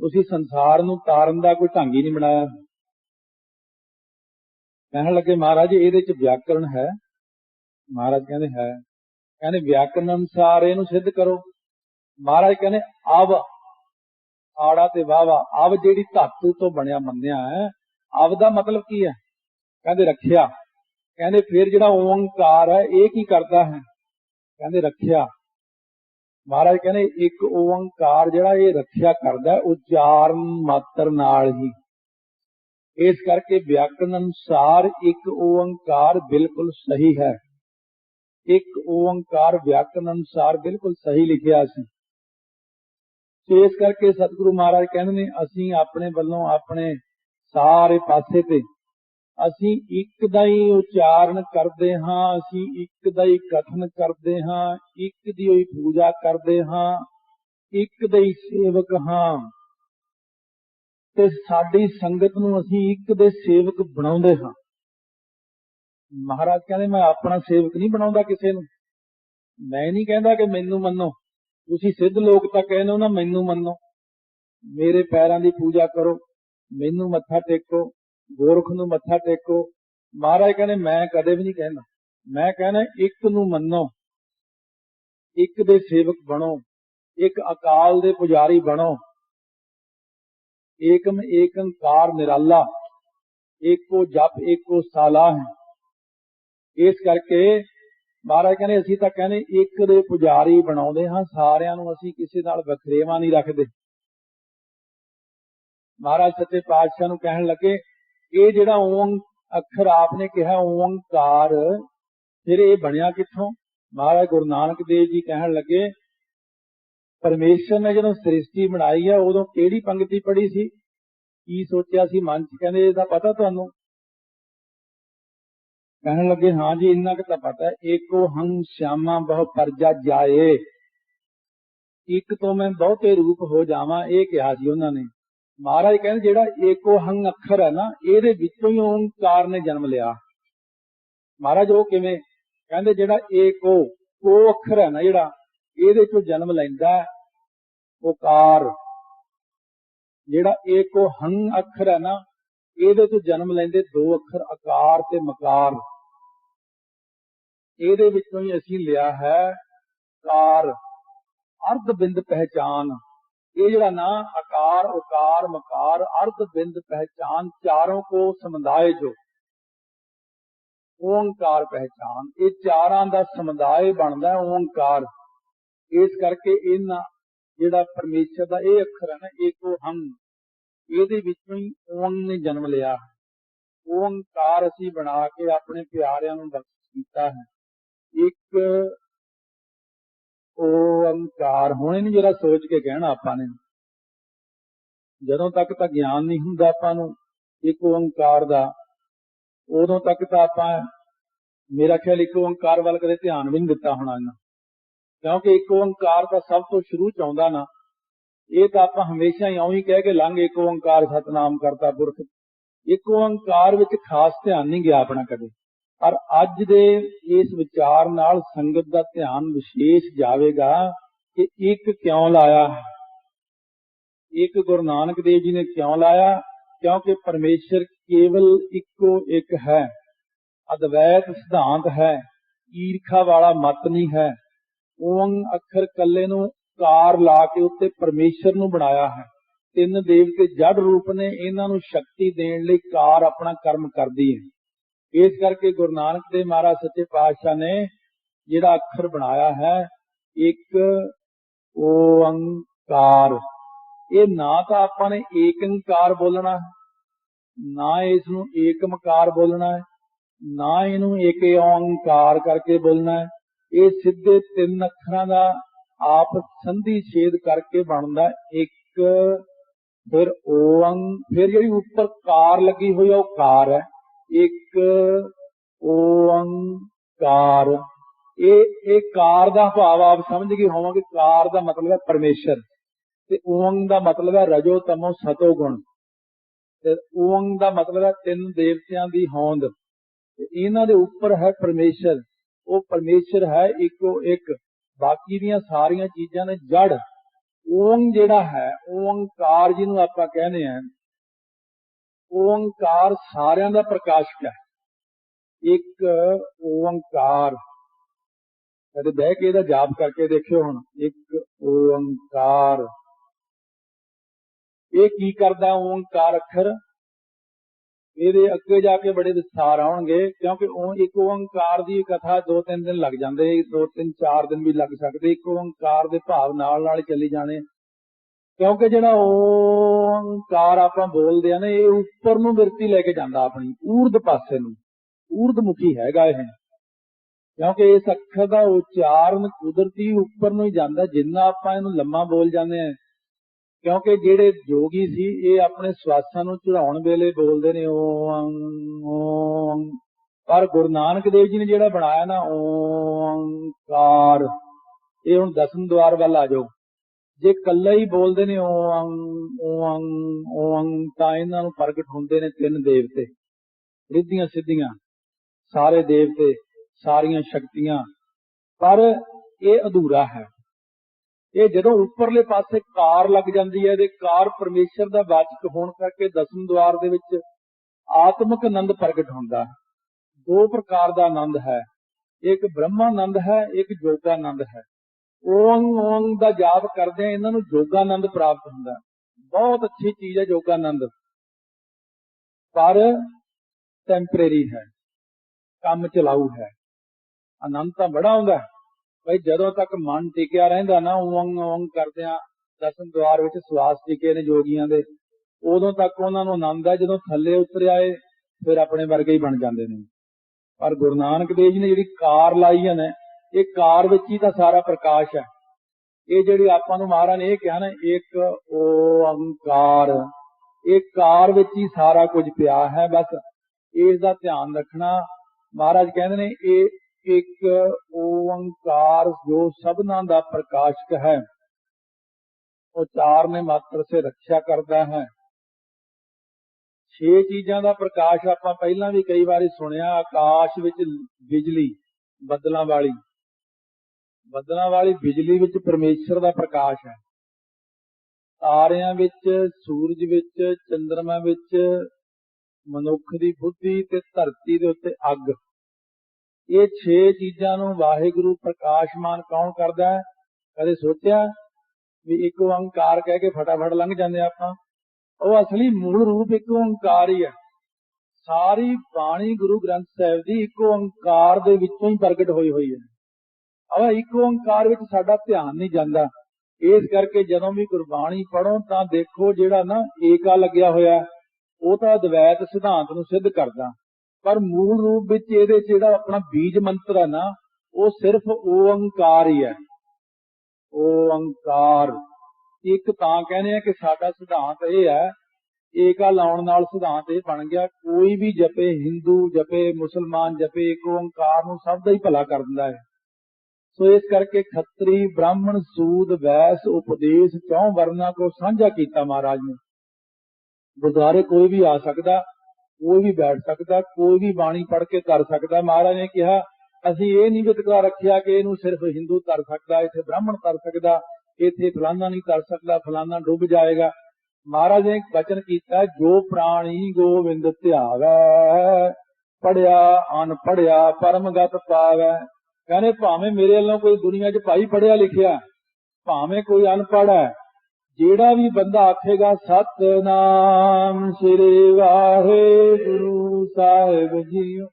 ਤੁਸੀਂ ਸੰਸਾਰ ਨੂੰ ਤਾਰਨ ਦਾ ਕੋਈ ਢੰਗ ਹੀ ਨਹੀਂ ਬਣਾਇਆ। ਕਹਿਣ ਲੱਗੇ, ਮਹਾਰਾਜ, ਇਹਦੇ ਚ ਵਿਆਕਰਣ ਹੈ। ਮਹਾਰਾਜ ਕਹਿੰਦੇ, ਹੈ। ਕਹਿੰਦੇ ਵਿਆਕਰਣ ਅਨੁਸਾਰ ਇਹਨੂੰ ਸਿੱਧ ਕਰੋ। ਮਹਾਰਾਜ ਕਹਿੰਦੇ, ਅਵ, ਆੜਾ ਤੇ ਵਾਵਾ, ਅਵ ਜਿਹੜੀ ਧਾਤੂ ਤੋਂ ਬਣਿਆ ਮੰਨਿਆ ਹੈ, ਅਵ ਦਾ ਮਤਲਬ ਕੀ ਹੈ? ਕਹਿੰਦੇ, ਰੱਖਿਆ। ਕਹਿੰਦੇ ਫਿਰ ਜਿਹੜਾ ਓੰਕਾਰ ਹੈ ਇਹ ਕੀ ਕਰਦਾ ਹੈ? ਕਹਿੰਦੇ ਰੱਖਿਆ। ਮਹਾਰਾਜ ਕਹਿੰਦੇ ਇੱਕ ਓੰਕਾਰ ਜਿਹੜਾ ਇਹ ਰੱਖਿਆ ਕਰਦਾ ਹੈ, ਉਚਾਰਨ ਮਾਤਰ ਨਾਲ ਹੀ। ਇਸ ਕਰਕੇ ਵਿਆਕਰਨ ਅਨੁਸਾਰ ਇੱਕ ਓੰਕਾਰ ਬਿਲਕੁਲ ਸਹੀ ਹੈ। ਇੱਕ ਓੰਕਾਰ ਵਿਆਕਰਨ ਅਨੁਸਾਰ ਬਿਲਕੁਲ ਸਹੀ ਲਿਖਿਆ ਸੀ। ਤੇ ਇਸ ਕਰਕੇ ਸਤਿਗੁਰੂ ਮਹਾਰਾਜ ਕਹਿੰਦੇ ਨੇ ਅਸੀਂ ਆਪਣੇ ਵੱਲੋਂ ਆਪਣੇ ਸਾਰੇ ਪਾਸੇ ਤੇ ਅਸੀਂ ਇੱਕ ਦਾ ਹੀ ਉਚਾਰਨ ਕਰਦੇ ਹਾਂ, ਅਸੀਂ ਇੱਕ ਦਾ ਹੀ ਕਥਨ ਕਰਦੇ ਹਾਂ, ਇੱਕ ਦੀ ਹੀ ਪੂਜਾ ਕਰਦੇ ਹਾਂ, ਇੱਕ ਦੇ ਹੀ ਸੇਵਕ ਹਾਂ। ਤੇ ਸਾਡੀ ਸੰਗਤ ਨੂੰ ਅਸੀਂ ਇੱਕ ਦੇ ਸੇਵਕ ਬਣਾਉਂਦੇ ਹਾਂ। ਮਹਾਰਾਜ ਕਹਿੰਦੇ, ਮੈਂ ਆਪਣਾ ਸੇਵਕ ਨਹੀਂ ਬਣਾਉਂਦਾ ਕਿਸੇ ਨੂੰ। ਮੈਂ ਨਹੀਂ ਕਹਿੰਦਾ ਕਿ ਮੈਨੂੰ ਮੰਨੋ। ਤੁਸੀਂ ਸਿੱਧ ਲੋਕ ਤਾਂ ਕਹਿੰਦੇ ਹੋ ਨਾ, ਮੈਨੂੰ ਮੰਨੋ। ਮੇਰੇ ਪੈਰਾਂ ਦੀ ਪੂਜਾ ਕਰੋ, ਮੈਨੂੰ ਮੱਥਾ ਟੇਕੋ ਗੋਰਖ ਨੂੰ ਮੱਥਾ ਟੇਕੋ। ਮਹਾਰਾਜ ਕਹਿੰਦੇ, ਮੈਂ ਕਦੇ ਵੀ ਨਹੀਂ ਕਹਿੰਦਾ ਮੈਂ ਕਹਿੰਦਾ ਇੱਕ ਨੂੰ ਮੰਨੋ। ਇੱਕ ਦੇ ਸੇਵਕ ਬਣੋ। ਇੱਕ ਅਕਾਲ ਦੇ ਪੁਜਾਰੀ ਬਣੋ। ਏਕਮ ਏਕੰਕਾਰ ਨਿਰਾਲਾ। ਏਕੋ ਜਪ, ਏਕੋ ਸਾਲਾ ਹੈ। ਇਸ ਕਰਕੇ ਮਹਾਰਾਜ ਕਹਿੰਦੇ, ਅਸੀਂ ਤਾਂ ਕਹਿੰਦੇ, ਇੱਕ ਦੇ ਪੁਜਾਰੀ ਬਣਾਉਂਦੇ ਹਾਂ। ਸਾਰਿਆਂ ਨੂੰ ਅਸੀਂ ਕਿਸੇ ਨਾਲ ਵਖਰੇਵਾ ਨਹੀਂ ਰੱਖਦੇ। ਮਹਾਰਾਜ ਸੱਚੇ ਪਾਤਸ਼ਾਹ ਨੂੰ ਕਹਿਣ ਲੱਗੇ ਇਹ ਜਿਹੜਾ ਓਂ ਅੱਖਰ ਆਪ ਨੇ ਕਿਹਾ ਓੰਕਾਰ ਫਿਰ ਇਹ ਬਣਿਆ ਕਿੱਥੋਂ? ਮਹਾਰਾਜ ਗੁਰੂ ਨਾਨਕ ਦੇਵ ਜੀ ਕਹਿਣ ਲੱਗੇ, ਪਰਮੇਸ਼ਰ ਨੇ ਜਦੋਂ ਸ੍ਰਿਸ਼ਟੀ ਬਣਾਈ ਹੈ, ਉਦੋਂ ਕਿਹੜੀ ਪੰਕਤੀ ਪੜ੍ਹੀ ਸੀ? ਕੀ ਸੋਚਿਆ ਸੀ ਮਨ ਚ? ਕਹਿੰਦੇ ਇਹਦਾ ਪਤਾ ਤੁਹਾਨੂੰ। ਕਹਿਣ ਲੱਗੇ, ਹਾਂ ਜੀ, ਇੰਨਾ ਕੁ ਤਾਂ ਪਤਾ ਹੈ। ਏਕੋ ਹੰ ਸ਼ਿਆਮਾ ਬਹੁ ਪਰਜਾ ਜਾਏ। ਇੱਕ ਤੋਂ ਮੈਂ ਬਹੁਤੇ ਰੂਪ ਹੋ ਜਾਵਾਂ, ਇਹ ਕਿਹਾ ਸੀ ਉਹਨਾਂ ਨੇ। ਮਹਾਰਾਜ ਕਹਿੰਦੇ ਜਿਹੜਾ ਏਕੋ ਹੰ ਅੱਖਰ ਹੈ ਨਾ, ਇਹਦੇ ਵਿੱਚੋਂ ਹੀ ਓੰਕਾਰ ਨੇ ਜਨਮ ਲਿਆ। ਮਹਾਰਾਜ ਉਹ ਕਿਵੇਂ? ਕਹਿੰਦੇ ਜਿਹੜਾ ਏਕੋ ਕੋ ਅੱਖਰ ਹੈ ਨਾ ਜਿਹੜਾ, ਇਹਦੇ ਚੋਂ ਜਨਮ ਲੈਂਦਾ ਓਕਾਰ ਜਿਹੜਾ ਏਕੋ ਹੰ ਅੱਖਰ ਹੈ ਨਾ, ਇਹਦੇ ਤੋਂ ਜਨਮ ਲੈਂਦੇ ਦੋ ਅੱਖਰ, ਆਕਾਰ ਤੇ ਮਕਾਰ। ਇਹਦੇ ਵਿੱਚੋਂ ਹੀ ਅਸੀਂ ਲਿਆ ਹੈ ਕਾਰ। ਅਰਧ ਬਿੰਦ ਪਹਿਚਾਨ। ਇਹ ਜਿਹੜਾ ਨਾ, ਆਕਾਰ, ਉਕਾਰ, ਮਕਾਰ, ਅਰਧ, ਬਿੰਦ ਪਹਿਚਾਨ ਚਾरों को ਸਮੁਦਾਇ ਜੋ। ਓੰਕਾਰ ਪਹਿਚਾਨ ਇਹ ਚਾਰਾਂ ਦਾ ਸਮੁਦਾਇ ਬਣਦਾ ਓੰਕਾਰ। ਇਸ ਕਰਕੇ ਇਹਨਾਂ ਜਿਹੜਾ ਪਰਮੇਸ਼ਰ ਦਾ ਇਹ ਅੱਖਰ ਹੈ ਨਾ ਏਕੋ ਹਮ। ਇਹਦੇ ਵਿੱਚੋਂ ਹੀ ਓਮ ਨੇ ਜਨਮ ਲਿਆ। ਓੰਕਾਰ ਅਸੀਂ ਬਣਾ ਕੇ ਆਪਣੇ ਪਿਆਰਿਆਂ ਨੂੰ ਬਖਸ਼ ਕੀਤਾ ਹੈ। ਇੱਕ ਓੰਕਾਰ ਹੁਣੇ ਨਹੀਂ ਜਿਹੜਾ ਸੋਚ ਕੇ ਕਹਿਣਾ ਆਪਾਂ ਨੇ। ਜਦੋਂ ਤੱਕ ਤਾਂ ਗਿਆਨ ਨਹੀਂ ਹੁੰਦਾ ਆਪਾਂ ਨੂੰ, ਇੱਕ ਓੰਕਾਰ ਦਾ, ਉਦੋਂ ਤੱਕ ਤਾਂ ਆਪਾਂ ਮੇਰਾ ਖਿਆਲ ਇੱਕ ਓੰਕਾਰ ਵੱਲ ਕਦੇ ਧਿਆਨ ਵੀ ਨਹੀਂ ਦਿੱਤਾ ਹੋਣਾ ਇਹਨਾਂ ਕਿਉਂਕਿ ਇੱਕ ਓੰਕਾਰ ਤਾਂ ਸਭ ਤੋਂ ਸ਼ੁਰੂ ਚ ਆਉਂਦਾ ਨਾ, ਇਹ ਤਾਂ ਆਪਾਂ ਹਮੇਸ਼ਾ ਹੀ ਇਉਂ ਹੀ ਕਹਿ ਕੇ ਲੰਘ ਇੱਕ ਓੰਕਾਰ ਸਤਨਾਮ ਕਰਤਾ ਪੁਰਖ। ਇੱਕ ਓੰਕਾਰ ਵਿੱਚ ਖਾਸ ਧਿਆਨ ਨਹੀਂ ਗਿਆ ਆਪਣਾ ਕਦੇ। ਪਰ ਅੱਜ ਦੇ ਇਸ ਵਿਚਾਰ ਨਾਲ ਸੰਗਤ ਦਾ ਧਿਆਨ ਵਿਸ਼ੇਸ਼ ਜਾਵੇਗਾ। ਕਿ ਇੱਕ ਕਿਉਂ ਲਾਇਆ? ਹੈ ਇੱਕ ਗੁਰੂ ਨਾਨਕ ਦੇਵ ਜੀ ਨੇ ਕਿਉਂ ਲਾਇਆ? ਕਿਉਂਕਿ ਪਰਮੇਸ਼ਰ ਕੇਵਲ ਇੱਕੋ ਇੱਕ ਹੈ। ਅਦਵੈਤ ਸਿਧਾਂਤ ਹੈ। ਈਰਖਾ ਵਾਲਾ ਮਤ ਨਹੀਂ ਹੈ। ਓਮ ਅੱਖਰ ਕੱਲੇ ਨੂੰ ਕਾਰ ਲਾ ਕੇ ਉੱਤੇ ਪਰਮੇਸ਼ਰ ਨੂੰ ਬਣਾਇਆ ਹੈ। ਤਿੰਨ ਦੇਵਤੇ ਜੜ ਰੂਪ ਨੇ, ਇਹਨਾਂ ਨੂੰ ਸ਼ਕਤੀ ਦੇਣ ਲਈ ਕਾਰ ਆਪਣਾ ਕਰਮ ਕਰਦੀ ਹੈ। ਇਸ ਕਰਕੇ ਗੁਰੂ ਨਾਨਕ ਦੇਵ ਮਹਾਰਾਜ ਸੱਚੇ ਪਾਤਸ਼ਾਹ ਨੇ ਜਿਹੜਾ ਅੱਖਰ ਬਣਾਇਆ ਹੈ, ਇੱਕ ਓੰਕਾਰ ਇਹ ਨਾ ਤਾਂ ਆਪਾਂ ਨੇ ਏਕੰਕਾਰ ਬੋਲਣਾ ਹੈ, ਨਾ ਇਸ ਨੂੰ ਏਕਮਕਾਰ ਬੋਲਣਾ ਹੈ ਨਾ ਇਹਨੂੰ ਏਕ ਓੰਕਾਰ ਕਰਕੇ ਬੋਲਣਾ ਹੈ। ਇਹ ਸਿੱਧੇ ਤਿੰਨ ਅੱਖਰਾਂ ਦਾ ਆਪ ਸੰਧੀ ਛੇਦ ਕਰਕੇ ਬਣਦਾ ਇੱਕ ਫਿਰ ਓੰ ਫਿਰ ਜਿਹੜੀ ਉੱਪਰ ਕਾਰ ਲੱਗੀ ਹੋਈ ਆ ਉਹ ਕਾਰ ਹੈ। ਇੱਕ ਓੰਕਾਰ ਇਹ ਇਹ ਕਾਰ ਦਾ ਭਾਵ ਆਪ ਸਮਝ ਗਏ ਹੋਵਾਂਗੇ, ਕਾਰ ਦਾ ਮਤਲਬ ਹੈ ਪਰਮੇਸ਼ਰ। ਤੇ ਓੰ ਦਾ ਮਤਲਬ ਹੈ ਰਜੋ ਤਮੋ ਸਤੋ ਗੁਣ। ਤੇ ਓੰ ਦਾ ਮਤਲਬ ਹੈ ਤਿੰਨ ਦੇਵਤਿਆਂ ਦੀ ਹੋਂਦ। ਤੇ ਇਹਨਾਂ ਦੇ ਉੱਪਰ ਹੈ ਪਰਮੇਸ਼ਰ। ਉਹ ਪਰਮੇਸ਼ਰ ਹੈ ਇੱਕੋ ਇੱਕ। ਬਾਕੀ ਦੀਆਂ ਸਾਰੀਆਂ ਚੀਜ਼ਾਂ ਨੇ ਜੜ। ਓਮ ਜਿਹੜਾ ਹੈ ਓੰਕਾਰ ਜਿਹਨੂੰ ਆਪਾਂ ਕਹਿੰਦੇ ਆ ਓੰਕਾਰ ਸਾਰਿਆਂ ਦਾ ਪ੍ਰਕਾਸ਼ਕ ਹੈ। ਇੱਕ ਓੰਕਾਰ ਕਦੇ ਬਹਿ ਕੇ ਇਹਦਾ ਜਾਪ ਕਰਕੇ ਦੇਖਿਓ ਹੁਣ। ਇੱਕ ਓੰਕਾਰ। ਇਹ ਕੀ ਕਰਦਾ ਓੰਕਾਰ ਅੱਖਰ? ਇਹਦੇ ਅੱਗੇ ਜਾ ਕੇ ਬੜੇ ਵਿਸਥਾਰ ਆਉਣਗੇ, ਕਿਉਂਕਿ ਉਹ ਇੱਕ ਓੰਕਾਰ ਦੀ ਕਥਾ ਦੋ ਤਿੰਨ ਦਿਨ ਲੱਗ ਜਾਂਦੇ ਦੋ ਤਿੰਨ ਚਾਰ ਦਿਨ ਵੀ ਲੱਗ ਸਕਦੇ। ਇੱਕ ਓੰਕਾਰ ਦੇ ਭਾਵ ਨਾਲ ਨਾਲ ਚੱਲੀ ਜਾਣੇ। ਕਿਉਂਕਿ ਜਿਹੜਾ ਓੰਕਾਰ ਆਪਾਂ ਬੋਲਦੇ ਆ ਨਾ, ਇਹ ਉੱਪਰ ਨੂੰ ਬਿਰਤੀ ਲੈ ਕੇ ਜਾਂਦਾ ਆਪਣੀ, ਊਰਧ ਪਾਸੇ ਨੂੰ। ਊਰਧਮੁਖੀ ਹੈਗਾ ਇਹ। ਕਿਉਂਕਿ ਇਸ ਅੱਖਰ ਦਾ ਉਚਾਰਨ ਕੁਦਰਤੀ ਉੱਪਰ ਨੂੰ ਹੀ ਜਾਂਦਾ, ਜਿੰਨਾ ਆਪਾਂ ਇਹਨੂੰ ਲੰਮਾ ਬੋਲ ਜਾਂਦੇ ਆ ਕਿਉਂਕਿ ਜਿਹੜੇ ਜੋਗੀ ਸੀ, ਇਹ ਆਪਣੇ ਸਵਾਸਾਂ ਨੂੰ ਚੜਾਉਣ ਵੇਲੇ ਬੋਲਦੇ ਨੇ ਓਮ ਓਮ ਪਰ ਗੁਰੂ ਨਾਨਕ ਦੇਵ ਜੀ ਨੇ ਜਿਹੜਾ ਬਣਾਇਆ ਨਾ ਓੰਕਾਰ ਇਹ ਹੁਣ ਦਸਮ ਦਵਾਰ ਵੱਲ ਆ ਜਾਓ। ਜੇ ਕੱਲਾ ਹੀ ਬੋਲਦੇ ਨੇ ਓਮ ਓਮ ਓਮ ਤਾਂ ਇਹਨਾਂ ਨੂੰ ਪ੍ਰਗਟ ਹੁੰਦੇ ਨੇ ਤਿੰਨ ਦੇਵਤੇ। ਰਿੱਧੀਆਂ ਸਿੱਧੀਆਂ, ਸਾਰੇ ਦੇਵਤੇ। ਸਾਰੀਆਂ ਸ਼ਕਤੀਆਂ। ਪਰ ਇਹ ਅਧੂਰਾ ਹੈ। ਇਹ ਜਦੋਂ ਉੱਪਰਲੇ ਪਾਸੇ ਕਾਰ ਲੱਗ ਜਾਂਦੀ ਹੈ ਤੇ ਕਾਰ ਪਰਮੇਸ਼ਰ ਦਾ ਵਾਚਕ ਹੋਣ ਕਰਕੇ ਦਸਮ ਦਵਾਰ ਦੇ ਵਿੱਚ ਆਤਮਿਕ ਆਨੰਦ ਪ੍ਰਗਟ ਹੁੰਦਾ ਹੈ। ਦੋ ਪ੍ਰਕਾਰ ਦਾ ਆਨੰਦ ਹੈ। ਇੱਕ ਬ੍ਰਹਮਾਨੰਦ ਹੈ, ਇੱਕ ਜੋਗਾਨੰਦ ਹੈ। ਓਮ ਓਮ ਦਾ ਜਾਪ ਕਰਦੇ ਆ ਇਹਨਾਂ ਨੂੰ ਜੋਗਾਨੰਦ ਪ੍ਰਾਪਤ ਹੁੰਦਾ ਬਹੁਤ ਅੱਛੀ ਚੀਜ਼ ਹੈ ਜੋਗਾਨੰਦ। ਪਰ ਟੈਂਪਰੇਰੀ ਹੈ, ਕੰਮ ਚਲਾਊ ਹੈ। ਆਨੰਦ ਤਾਂ ਬੜਾ ਆਉਂਦਾ ਹੈ। ਭਾਈ ਜਦੋਂ ਤੱਕ ਮਨ ਟਿਕਿਆ ਰਹਿੰਦਾ ਨਾ ਓਮ ਓਮ ਕਰਦਿਆਂ ਦਸਮ ਦਵਾਰ ਵਿੱਚ ਸਵਾਸ ਟਿਕੇ ਨੇ ਜੋਗੀਆਂ ਦੇ, ਉਦੋਂ ਤੱਕ ਉਹਨਾਂ ਨੂੰ ਆਨੰਦ ਹੈ, ਜਦੋਂ ਥੱਲੇ ਉਤਰ ਆਏ ਫਿਰ ਆਪਣੇ ਵਰਗੇ ਹੀ ਬਣ ਜਾਂਦੇ ਨੇ। ਪਰ ਗੁਰੂ ਨਾਨਕ ਦੇਵ ਜੀ ਨੇ ਜਿਹੜੀ ਕਾਰ ਲਾਈ ਹੈ ਨਾ, ਇਹ ਕਾਰ ਵਿੱਚ ਹੀ ਤਾਂ ਸਾਰਾ ਪ੍ਰਕਾਸ਼ ਹੈ। ਇਹ ਜਿਹੜੀ ਆਪਾਂ ਨੂੰ ਮਹਾਰਾਜ ਨੇ ਇਹ ਕਿਹਾ ਨਾ, ਇੱਕ ਓੰਕਾਰ, ਇਹ ਕਾਰ ਵਿੱਚ ਹੀ ਸਾਰਾ ਕੁਝ ਪਿਆ ਹੈ, ਬਸ। ਇਸ ਦਾ ਧਿਆਨ ਰੱਖਣਾ, ਮਹਾਰਾਜ ਕਹਿੰਦੇ ਨੇ, ਇਹ ਇੱਕ ਓੰਕਾਰ ਜੋ ਸਭਨਾ ਦਾ ਪ੍ਰਕਾਸ਼ਕ ਹੈ। ਉਚਾਰ ਨੇ ਮਾਤਰ ਸੇ ਰੱਖਿਆ ਕਰਦਾ ਹੈ। ਛੇ ਚੀਜ਼ਾਂ ਦਾ ਪ੍ਰਕਾਸ਼ ਆਪਾਂ ਪਹਿਲਾਂ ਵੀ ਕਈ ਵਾਰੀ ਸੁਣਿਆ, ਆਕਾਸ਼ ਵਿੱਚ ਬਿਜਲੀ, ਬੱਦਲਾਂ ਵਾਲੀ। ਬੱਦਲਾਂ ਵਾਲੀ ਬਿਜਲੀ ਵਿੱਚ ਪਰਮੇਸ਼ਰ ਦਾ ਪ੍ਰਕਾਸ਼ ਹੈ। ਤਾਰਿਆਂ ਵਿੱਚ, ਸੂਰਜ ਵਿੱਚ ਚੰ드ਰਮਾ ਵਿੱਚ, ਮਨੁੱਖ ਦੀ ਬੁੱਧੀ ਤੇ ਧਰਤੀ ਦੇ ਉੱਤੇ ਅੱਗ। ਇਹ 6 ਚੀਜ਼ਾਂ ਨੂੰ ਵਾਹਿਗੁਰੂ ਪ੍ਰਕਾਸ਼ਮਾਨ ਕੌਣ ਕਰਦਾ ਹੈ? ਕਦੇ ਸੋਚਿਆ ਵੀ ਇੱਕ ਓੰਕਾਰ ਕਹਿ ਕੇ ਫਟਾਫਟ ਲੰਘ ਜਾਂਦੇ ਆਪਾਂ? ਉਹ ਅਸਲੀ ਮੂਲ ਰੂਪ ਇੱਕ ਓੰਕਾਰ ਹੀ ਹੈ। ਸਾਰੀ ਬਾਣੀ ਗੁਰੂ ਗ੍ਰੰਥ ਸਾਹਿਬ ਦੀ ਇੱਕ ਓੰਕਾਰ ਦੇ ਵਿੱਚੋਂ ਹੀ ਪ੍ਰਗਟ ਹੋਈ ਹੋਈ ਹੈ। ਆਹ ਇੱਕ ਓੰਕਾਰ ਵਿੱਚ ਸਾਡਾ ਧਿਆਨ ਨਹੀਂ ਜਾਂਦਾ। ਇਸ ਕਰਕੇ ਜਦੋਂ ਵੀ ਗੁਰਬਾਣੀ ਪੜੋ ਤਾਂ ਦੇਖੋ ਜਿਹੜਾ ਨਾ ਏਕਾ ਲੱਗਿਆ ਹੋਇਆ, ਉਹ ਤਾਂ ਅਦਵੈਤ ਸਿਧਾਂਤ ਨੂੰ ਸਿੱਧ ਕਰਦਾ। ਪਰ ਮੂਲ ਰੂਪ ਵਿੱਚ ਇਹਦੇ 'ਚ ਜਿਹੜਾ ਆਪਣਾ ਬੀਜ ਮੰਤਰ ਹੈ ਨਾ, ਉਹ ਸਿਰਫ ਓੰਕਾਰ ਹੀ ਹੈ। ਓੰਕਾਰ ਇੱਕ ਤਾਂ ਕਹਿੰਦੇ ਆ ਕਿ ਸਾਡਾ ਸਿਧਾਂਤ ਇਹ ਹੈ, ਏਕਾ ਲਾਉਣ ਨਾਲ ਸਿਧਾਂਤ ਇਹ ਬਣ ਗਿਆ, ਕੋਈ ਵੀ ਜਪੇ ਹਿੰਦੂ, ਜਪੇ ਮੁਸਲਮਾਨ, ਜਪੇ ਇੱਕ ਓੰਕਾਰ ਨੂੰ ਸਭ ਦਾ ਹੀ ਭਲਾ ਕਰ ਦਿੰਦਾ ਹੈ। ਸੋ ਇਸ ਕਰਕੇ ਖੱਤਰੀ ਬ੍ਰਾਹਮਣ ਸੂਦ ਵੈਸ ਉਪਦੇਸ਼ ਚੌਂ ਵਰਨਾ ਕੋ ਸਾਂਝਾ ਕੀਤਾ ਮਹਾਰਾਜ ਨੇ। ਗੁਰਦੁਆਰੇ ਕੋਈ ਵੀ ਆ ਸਕਦਾ ਕੋਈ ਵੀ ਬੈਠ ਸਕਦਾ, ਕੋਈ ਵੀ ਬਾਣੀ ਪੜ੍ਹ ਕੇ ਕਰ ਸਕਦਾ। ਮਹਾਰਾਜ ਨੇ ਕਿਹਾ, ਅਸੀਂ ਇਹ ਨਹੀਂ ਵਿਤਕਰਾ ਰੱਖਿਆ ਕਿ ਇਹਨੂੰ ਸਿਰਫ ਹਿੰਦੂ ਕਰ ਸਕਦਾ, ਇੱਥੇ ਬ੍ਰਾਹਮਣ ਕਰ ਸਕਦਾ, ਇੱਥੇ ਫਲਾਨਾ ਨਹੀਂ ਕਰ ਸਕਦਾ, ਫਲਾਨਾ ਡੁੱਬ ਜਾਏਗਾ। ਮਹਾਰਾਜ ਨੇ ਇੱਕ ਵਚਨ ਕੀਤਾ, ਜੋ ਪ੍ਰਾਣੀ ਗੋਬਿੰਦ ਧਿਆਵੈ ਪੜਿਆ ਅਨ ਪੜਿਆ ਪਰਮਗਤ ਪਾਵੈ। ਕਹਿੰਦੇ, ਭਾਵੇਂ ਮੇਰੇ ਵੱਲੋਂ ਕੋਈ ਦੁਨੀਆ 'ਚ ਭਾਈ ਪੜਿਆ ਲਿਖਿਆ, ਭਾਵੇਂ ਕੋਈ ਅਨਪੜ੍ਹ ਹੈ ਜਿਹੜਾ ਵੀ ਬੰਦਾ ਆਖੇਗਾ, ਸਤਨਾਮ ਸ੍ਰੀ ਵਾਹਿਗੁਰੂ ਸਾਹਿਬ ਜੀਓ।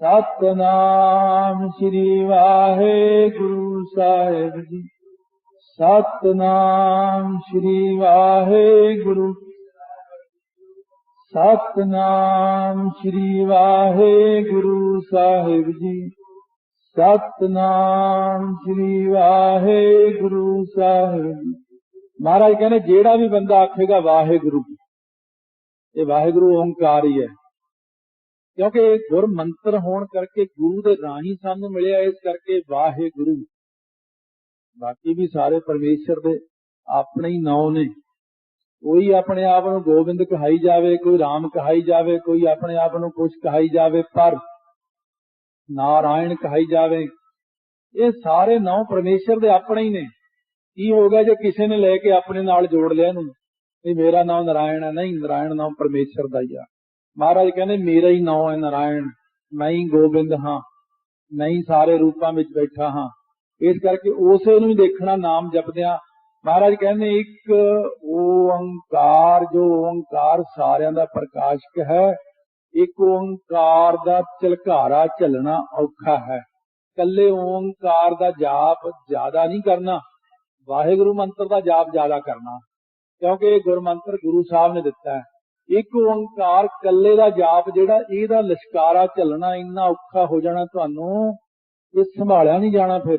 ਸਤਨਾਮ ਸ੍ਰੀ ਵਾਹਿਗੁਰੂ ਸਾਹਿਬ ਜੀ। ਸਤਨਾਮ ਸ੍ਰੀ ਵਾਹਿਗੁਰੂ। ਸਤਨਾਮ ਸ੍ਰੀ ਵਾਹਿਗੁਰੂ ਸਾਹਿਬ ਜੀ। ਸਤਨਾਮ ਸ੍ਰੀ ਵਾਹਿਗੁਰੂ ਸਾਹਿਬ ਜੀ। ਮਹਾਰਾਜ ਕਹਿੰਦੇ, ਜਿਹੜਾ ਵੀ ਬੰਦਾ ਆਖੇਗਾ, ਵਾਹਿਗੁਰੂ। ਇਹ ਵਾਹਿਗੁਰੂ ਓੰਕਾਰ ਹੀ ਹੈ। ਕਿਉਂਕਿ ਇਹ ਗੁਰ ਮੰਤਰ ਹੋਣ ਕਰਕੇ ਗੁਰੂ ਦੇ ਰਾਹੀਂ ਸਾਨੂੰ ਮਿਲਿਆ, ਇਸ ਕਰਕੇ ਵਾਹਿਗੁਰੂ। ਬਾਕੀ ਵੀ ਸਾਰੇ ਪਰਮੇਸ਼ਰ ਦੇ ਆਪਣੇ ਹੀ ਨਾਮ ਨੇ। ਕੋਈ ਆਪਣੇ ਆਪ ਨੂੰ ਗੋਬਿੰਦ ਕਹਾਈ ਜਾਵੇ, ਕੋਈ ਰਾਮ ਕਹਾਈ ਜਾਵੇ, ਕੋਈ ਆਪਣੇ ਆਪ ਨੂੰ ਕੁਛ ਕਹਾਈ ਜਾਵੇ, ਪਰ ਨਾਰਾਇਣ ਕਹਾਈ ਜਾਵੇ। ਇਹ ਸਾਰੇ ਨਾਮ ਪਰਮੇਸ਼ਰ ਦੇ ਆਪਣੇ ਹੀ ਨੇ। ਕੀ ਹੋ ਗਿਆ ਜੇ ਕਿਸੇ ਨੇ ਲੈ ਕੇ ਆਪਣੇ ਨਾਲ ਜੋੜ ਲਿਆ ਇਹਨੂੰ? ਇਹ ਮੇਰਾ ਨਾਮ ਨਾਰਾਇਣ ਹੈ। ਨਹੀਂ, ਨਾਰਾਇਣ ਨਾਮ ਪਰਮੇਸ਼ਰ ਦਾ ਹੀ ਆ। ਮਹਾਰਾਜ ਕਹਿੰਦੇ, ਮੇਰਾ ਹੀ ਨਾਮ ਹੈ ਨਾਰਾਇਣ। ਮੈਂ ਹੀ ਗੋਬਿੰਦ ਹਾਂ। ਮੈਂ ਹੀ ਸਾਰੇ ਰੂਪਾਂ ਵਿੱਚ ਬੈਠਾ ਹਾਂ। ਇਸ ਕਰਕੇ ਉਸੇ ਨੂੰ ਹੀ ਦੇਖਣਾ, ਨਾਮ ਜਪਦਿਆਂ। ਮਹਾਰਾਜ ਕਹਿੰਦੇ, ਇੱਕ ਓੰਕਾਰ, ਜੋ ਓੰਕਾਰ ਸਾਰਿਆਂ ਦਾ ਪ੍ਰਕਾਸ਼ਕ ਹੈ, ਇੱਕ ਓੰਕਾਰ ਦਾ ਝਲਕਾਰਾ ਝੱਲਣਾ ਔਖਾ ਹੈ। ਕੱਲੇ ਓੰਕਾਰ ਦਾ ਜਾਪ ਜ਼ਿਆਦਾ ਨਹੀਂ ਕਰਨਾ। ਵਾਹਿਗੁਰੂ ਮੰਤਰ ਦਾ ਜਾਪ ਜ਼ਿਆਦਾ ਕਰਨਾ, ਕਿਉਂਕਿ ਇਹ ਗੁਰਮੰਤਰ ਗੁਰੂ ਸਾਹਿਬ ਨੇ ਦਿੱਤਾ ਹੈ। ਇੱਕ ਓੰਕਾਰ ਕੱਲੇ ਦਾ ਜਾਪ ਜਿਹੜਾ, ਇਹਦਾ ਲਿਸ਼ਕਾਰਾ ਚੱਲਣਾ ਇੰਨਾ ਔਖਾ ਹੋ ਜਾਣਾ, ਤੁਹਾਨੂੰ ਇਹ ਸੰਭਾਲਿਆ ਨਹੀਂ ਜਾਣਾ ਫਿਰ।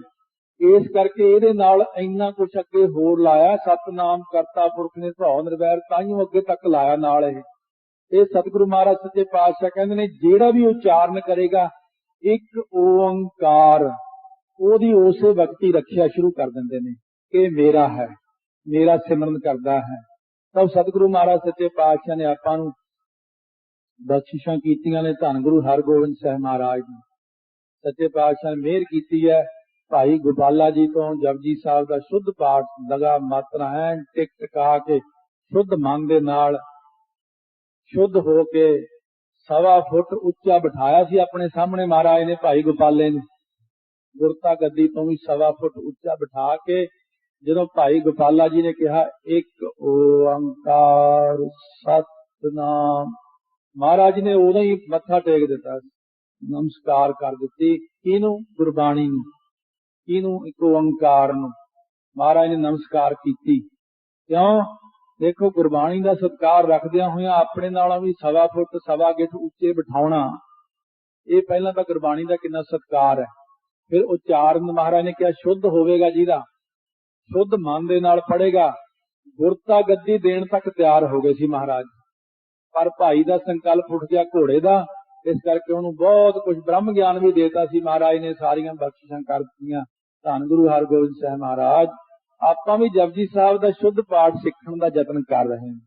ਇਸ ਕਰਕੇ ਇਹਦੇ ਨਾਲ ਇੰਨਾ ਕੁਝ ਅੱਗੇ ਹੋਰ ਲਾਇਆ, ਸਤਨਾਮ ਕਰਤਾ ਪੁਰਖ ਨੇ ਧੌ ਨਿਰਵੈਰ ਤਾਈਓ ਅੱਗੇ ਤੱਕ ਲਾਇਆ ਨਾਲ ਇਹ। ਇਹ ਸਤਿਗੁਰੂ ਮਹਾਰਾਜ ਸੱਚੇ ਪਾਤਸ਼ਾਹ ਕਹਿੰਦੇ ਨੇ, ਜਿਹੜਾ ਵੀ ਉਚਾਰਨ ਕਰੇਗਾ, ਇੱਕ ਓੰਕਾਰ, ਉਹਦੀ ਉਸੇ ਵਕਤ ਰੱਖਿਆ ਸ਼ੁਰੂ ਕਰ ਦਿੰਦੇ ਨੇ। ਕਿ ਮੇਰਾ ਹੈ, ਮੇਰਾ ਸਿਮਰਨ ਕਰਦਾ ਹੈ। ਤਾਂ ਸਤਿਗੁਰੂ ਮਹਾਰਾਜ, ਸੱਚੇ ਪਾਤਸ਼ਾਹ ਨੇ ਆਪਾਂ ਨੂੰ ਬਖਸ਼ਿਸ਼ਾਂ ਕੀਤੀਆਂ ਨੇ, ਧੰਨ ਗੁਰੂ ਹਰਗੋਬਿੰਦ ਸਾਹਿਬ ਮਹਾਰਾਜ ਨੇ ਸੱਚੇ ਪਾਤਸ਼ਾਹ ਨੇ ਮਿਹਰ ਕੀਤੀ ਹੈ, ਭਾਈ ਗੋਪਾਲਾ ਜੀ ਤੋਂ ਜਪਜੀ ਸਾਹਿਬ ਦਾ ਸ਼ੁੱਧ ਪਾਠ ਲਗਾ ਮਾਤਰਾ ਹੈ ਟਿਕ ਟਕਾ ਕੇ ਸ਼ੁੱਧ ਮਨ ਦੇ ਨਾਲ ਸ਼ੁੱਧ ਹੋ ਕੇ ਸਵਾ ਫੁੱਟ ਉੱਚਾ ਬਿਠਾਇਆ ਸੀ ਆਪਣੇ ਸਾਹਮਣੇ ਮਹਾਰਾਜ ਨੇ, ਭਾਈ ਗੋਪਾਲੇ ਨੂੰ। ਗੁਰਤਾ ਗੱਦੀ ਤੋਂ ਵੀ ਸਵਾ ਫੁੱਟ ਉੱਚਾ ਬਿਠਾ ਕੇ ਜਦੋਂ ਭਾਈ ਗੋਪਾਲਾ ਜੀ ਨੇ ਕਿਹਾ, ਇੱਕ ਓੰਕਾਰ ਸਤਨਾਮ। ਮਹਾਰਾਜ ਨੇ ਉਦੋਂ ਹੀ ਮੱਥਾ ਟੇਕ ਦਿੱਤਾ, ਨਮਸਕਾਰ ਕਰ ਦਿੱਤੀ, ਕਿਹਨੂੰ? ਗੁਰਬਾਣੀ ਨੂੰ। ਕਿਹਨੂੰ? ਇੱਕ ਓੰਕਾਰ ਨੂੰ। ਮਹਾਰਾਜ ਨੇ ਨਮਸਕਾਰ ਕੀਤੀ। ਕਿਉਂ? ਦੇਖੋ, ਗੁਰਬਾਣੀ ਦਾ ਸਤਕਾਰ ਰੱਖਦਿਆਂ ਹੋਇਆਂ ਆਪਣੇ ਨਾਲੋਂ ਵੀ ਸਵਾ ਫੁੱਟ, ਸਵਾ ਗਿੱਠ ਉੱਚੇ ਬਿਠਾਉਣਾ, ਇਹ ਪਹਿਲਾਂ ਤਾਂ ਗੁਰਬਾਣੀ ਦਾ ਕਿੰਨਾ ਸਤਕਾਰ ਹੈ। ਫਿਰ ਉਚਾਰਨ ਮਹਾਰਾਜ ਨੇ ਕਿਹਾ, ਸ਼ੁੱਧ ਹੋਵੇਗਾ ਜਿਹਦਾ ਸ਼ੁੱਧ ਮਨ ਦੇ ਨਾਲ ਪੜੇਗਾ ਗੁਰਤਾ ਗੱਦੀ ਦੇਣ ਤੱਕ ਤਿਆਰ ਹੋ ਗਏ ਸੀ ਮਹਾਰਾਜ। ਪਰ ਭਾਈ ਦਾ ਸੰਕਲਪ ਉੱਠ ਗਿਆ ਘੋੜੇ ਦਾ, ਇਸ ਕਰਕੇ ਉਹਨੂੰ ਬਹੁਤ ਕੁਝ ਬ੍ਰਹਮ ਗਿਆਨ ਵੀ ਦੇਤਾ ਸੀ ਮਹਾਰਾਜ ਨੇ, ਸਾਰੀਆਂ ਬਖਸ਼ਿਸ਼ਾਂ ਕਰ ਦਿੱਤੀਆਂ। ਧੰਨ ਗੁਰੂ ਹਰਗੋਬਿੰਦ ਸਾਹਿਬ ਮਹਾਰਾਜ, ਆਪਾਂ ਵੀ ਜਪਜੀ ਸਾਹਿਬ ਦਾ ਸ਼ੁੱਧ ਪਾਠ ਸਿੱਖਣ ਦਾ ਯਤਨ ਕਰ ਰਹੇ ਹਾਂ।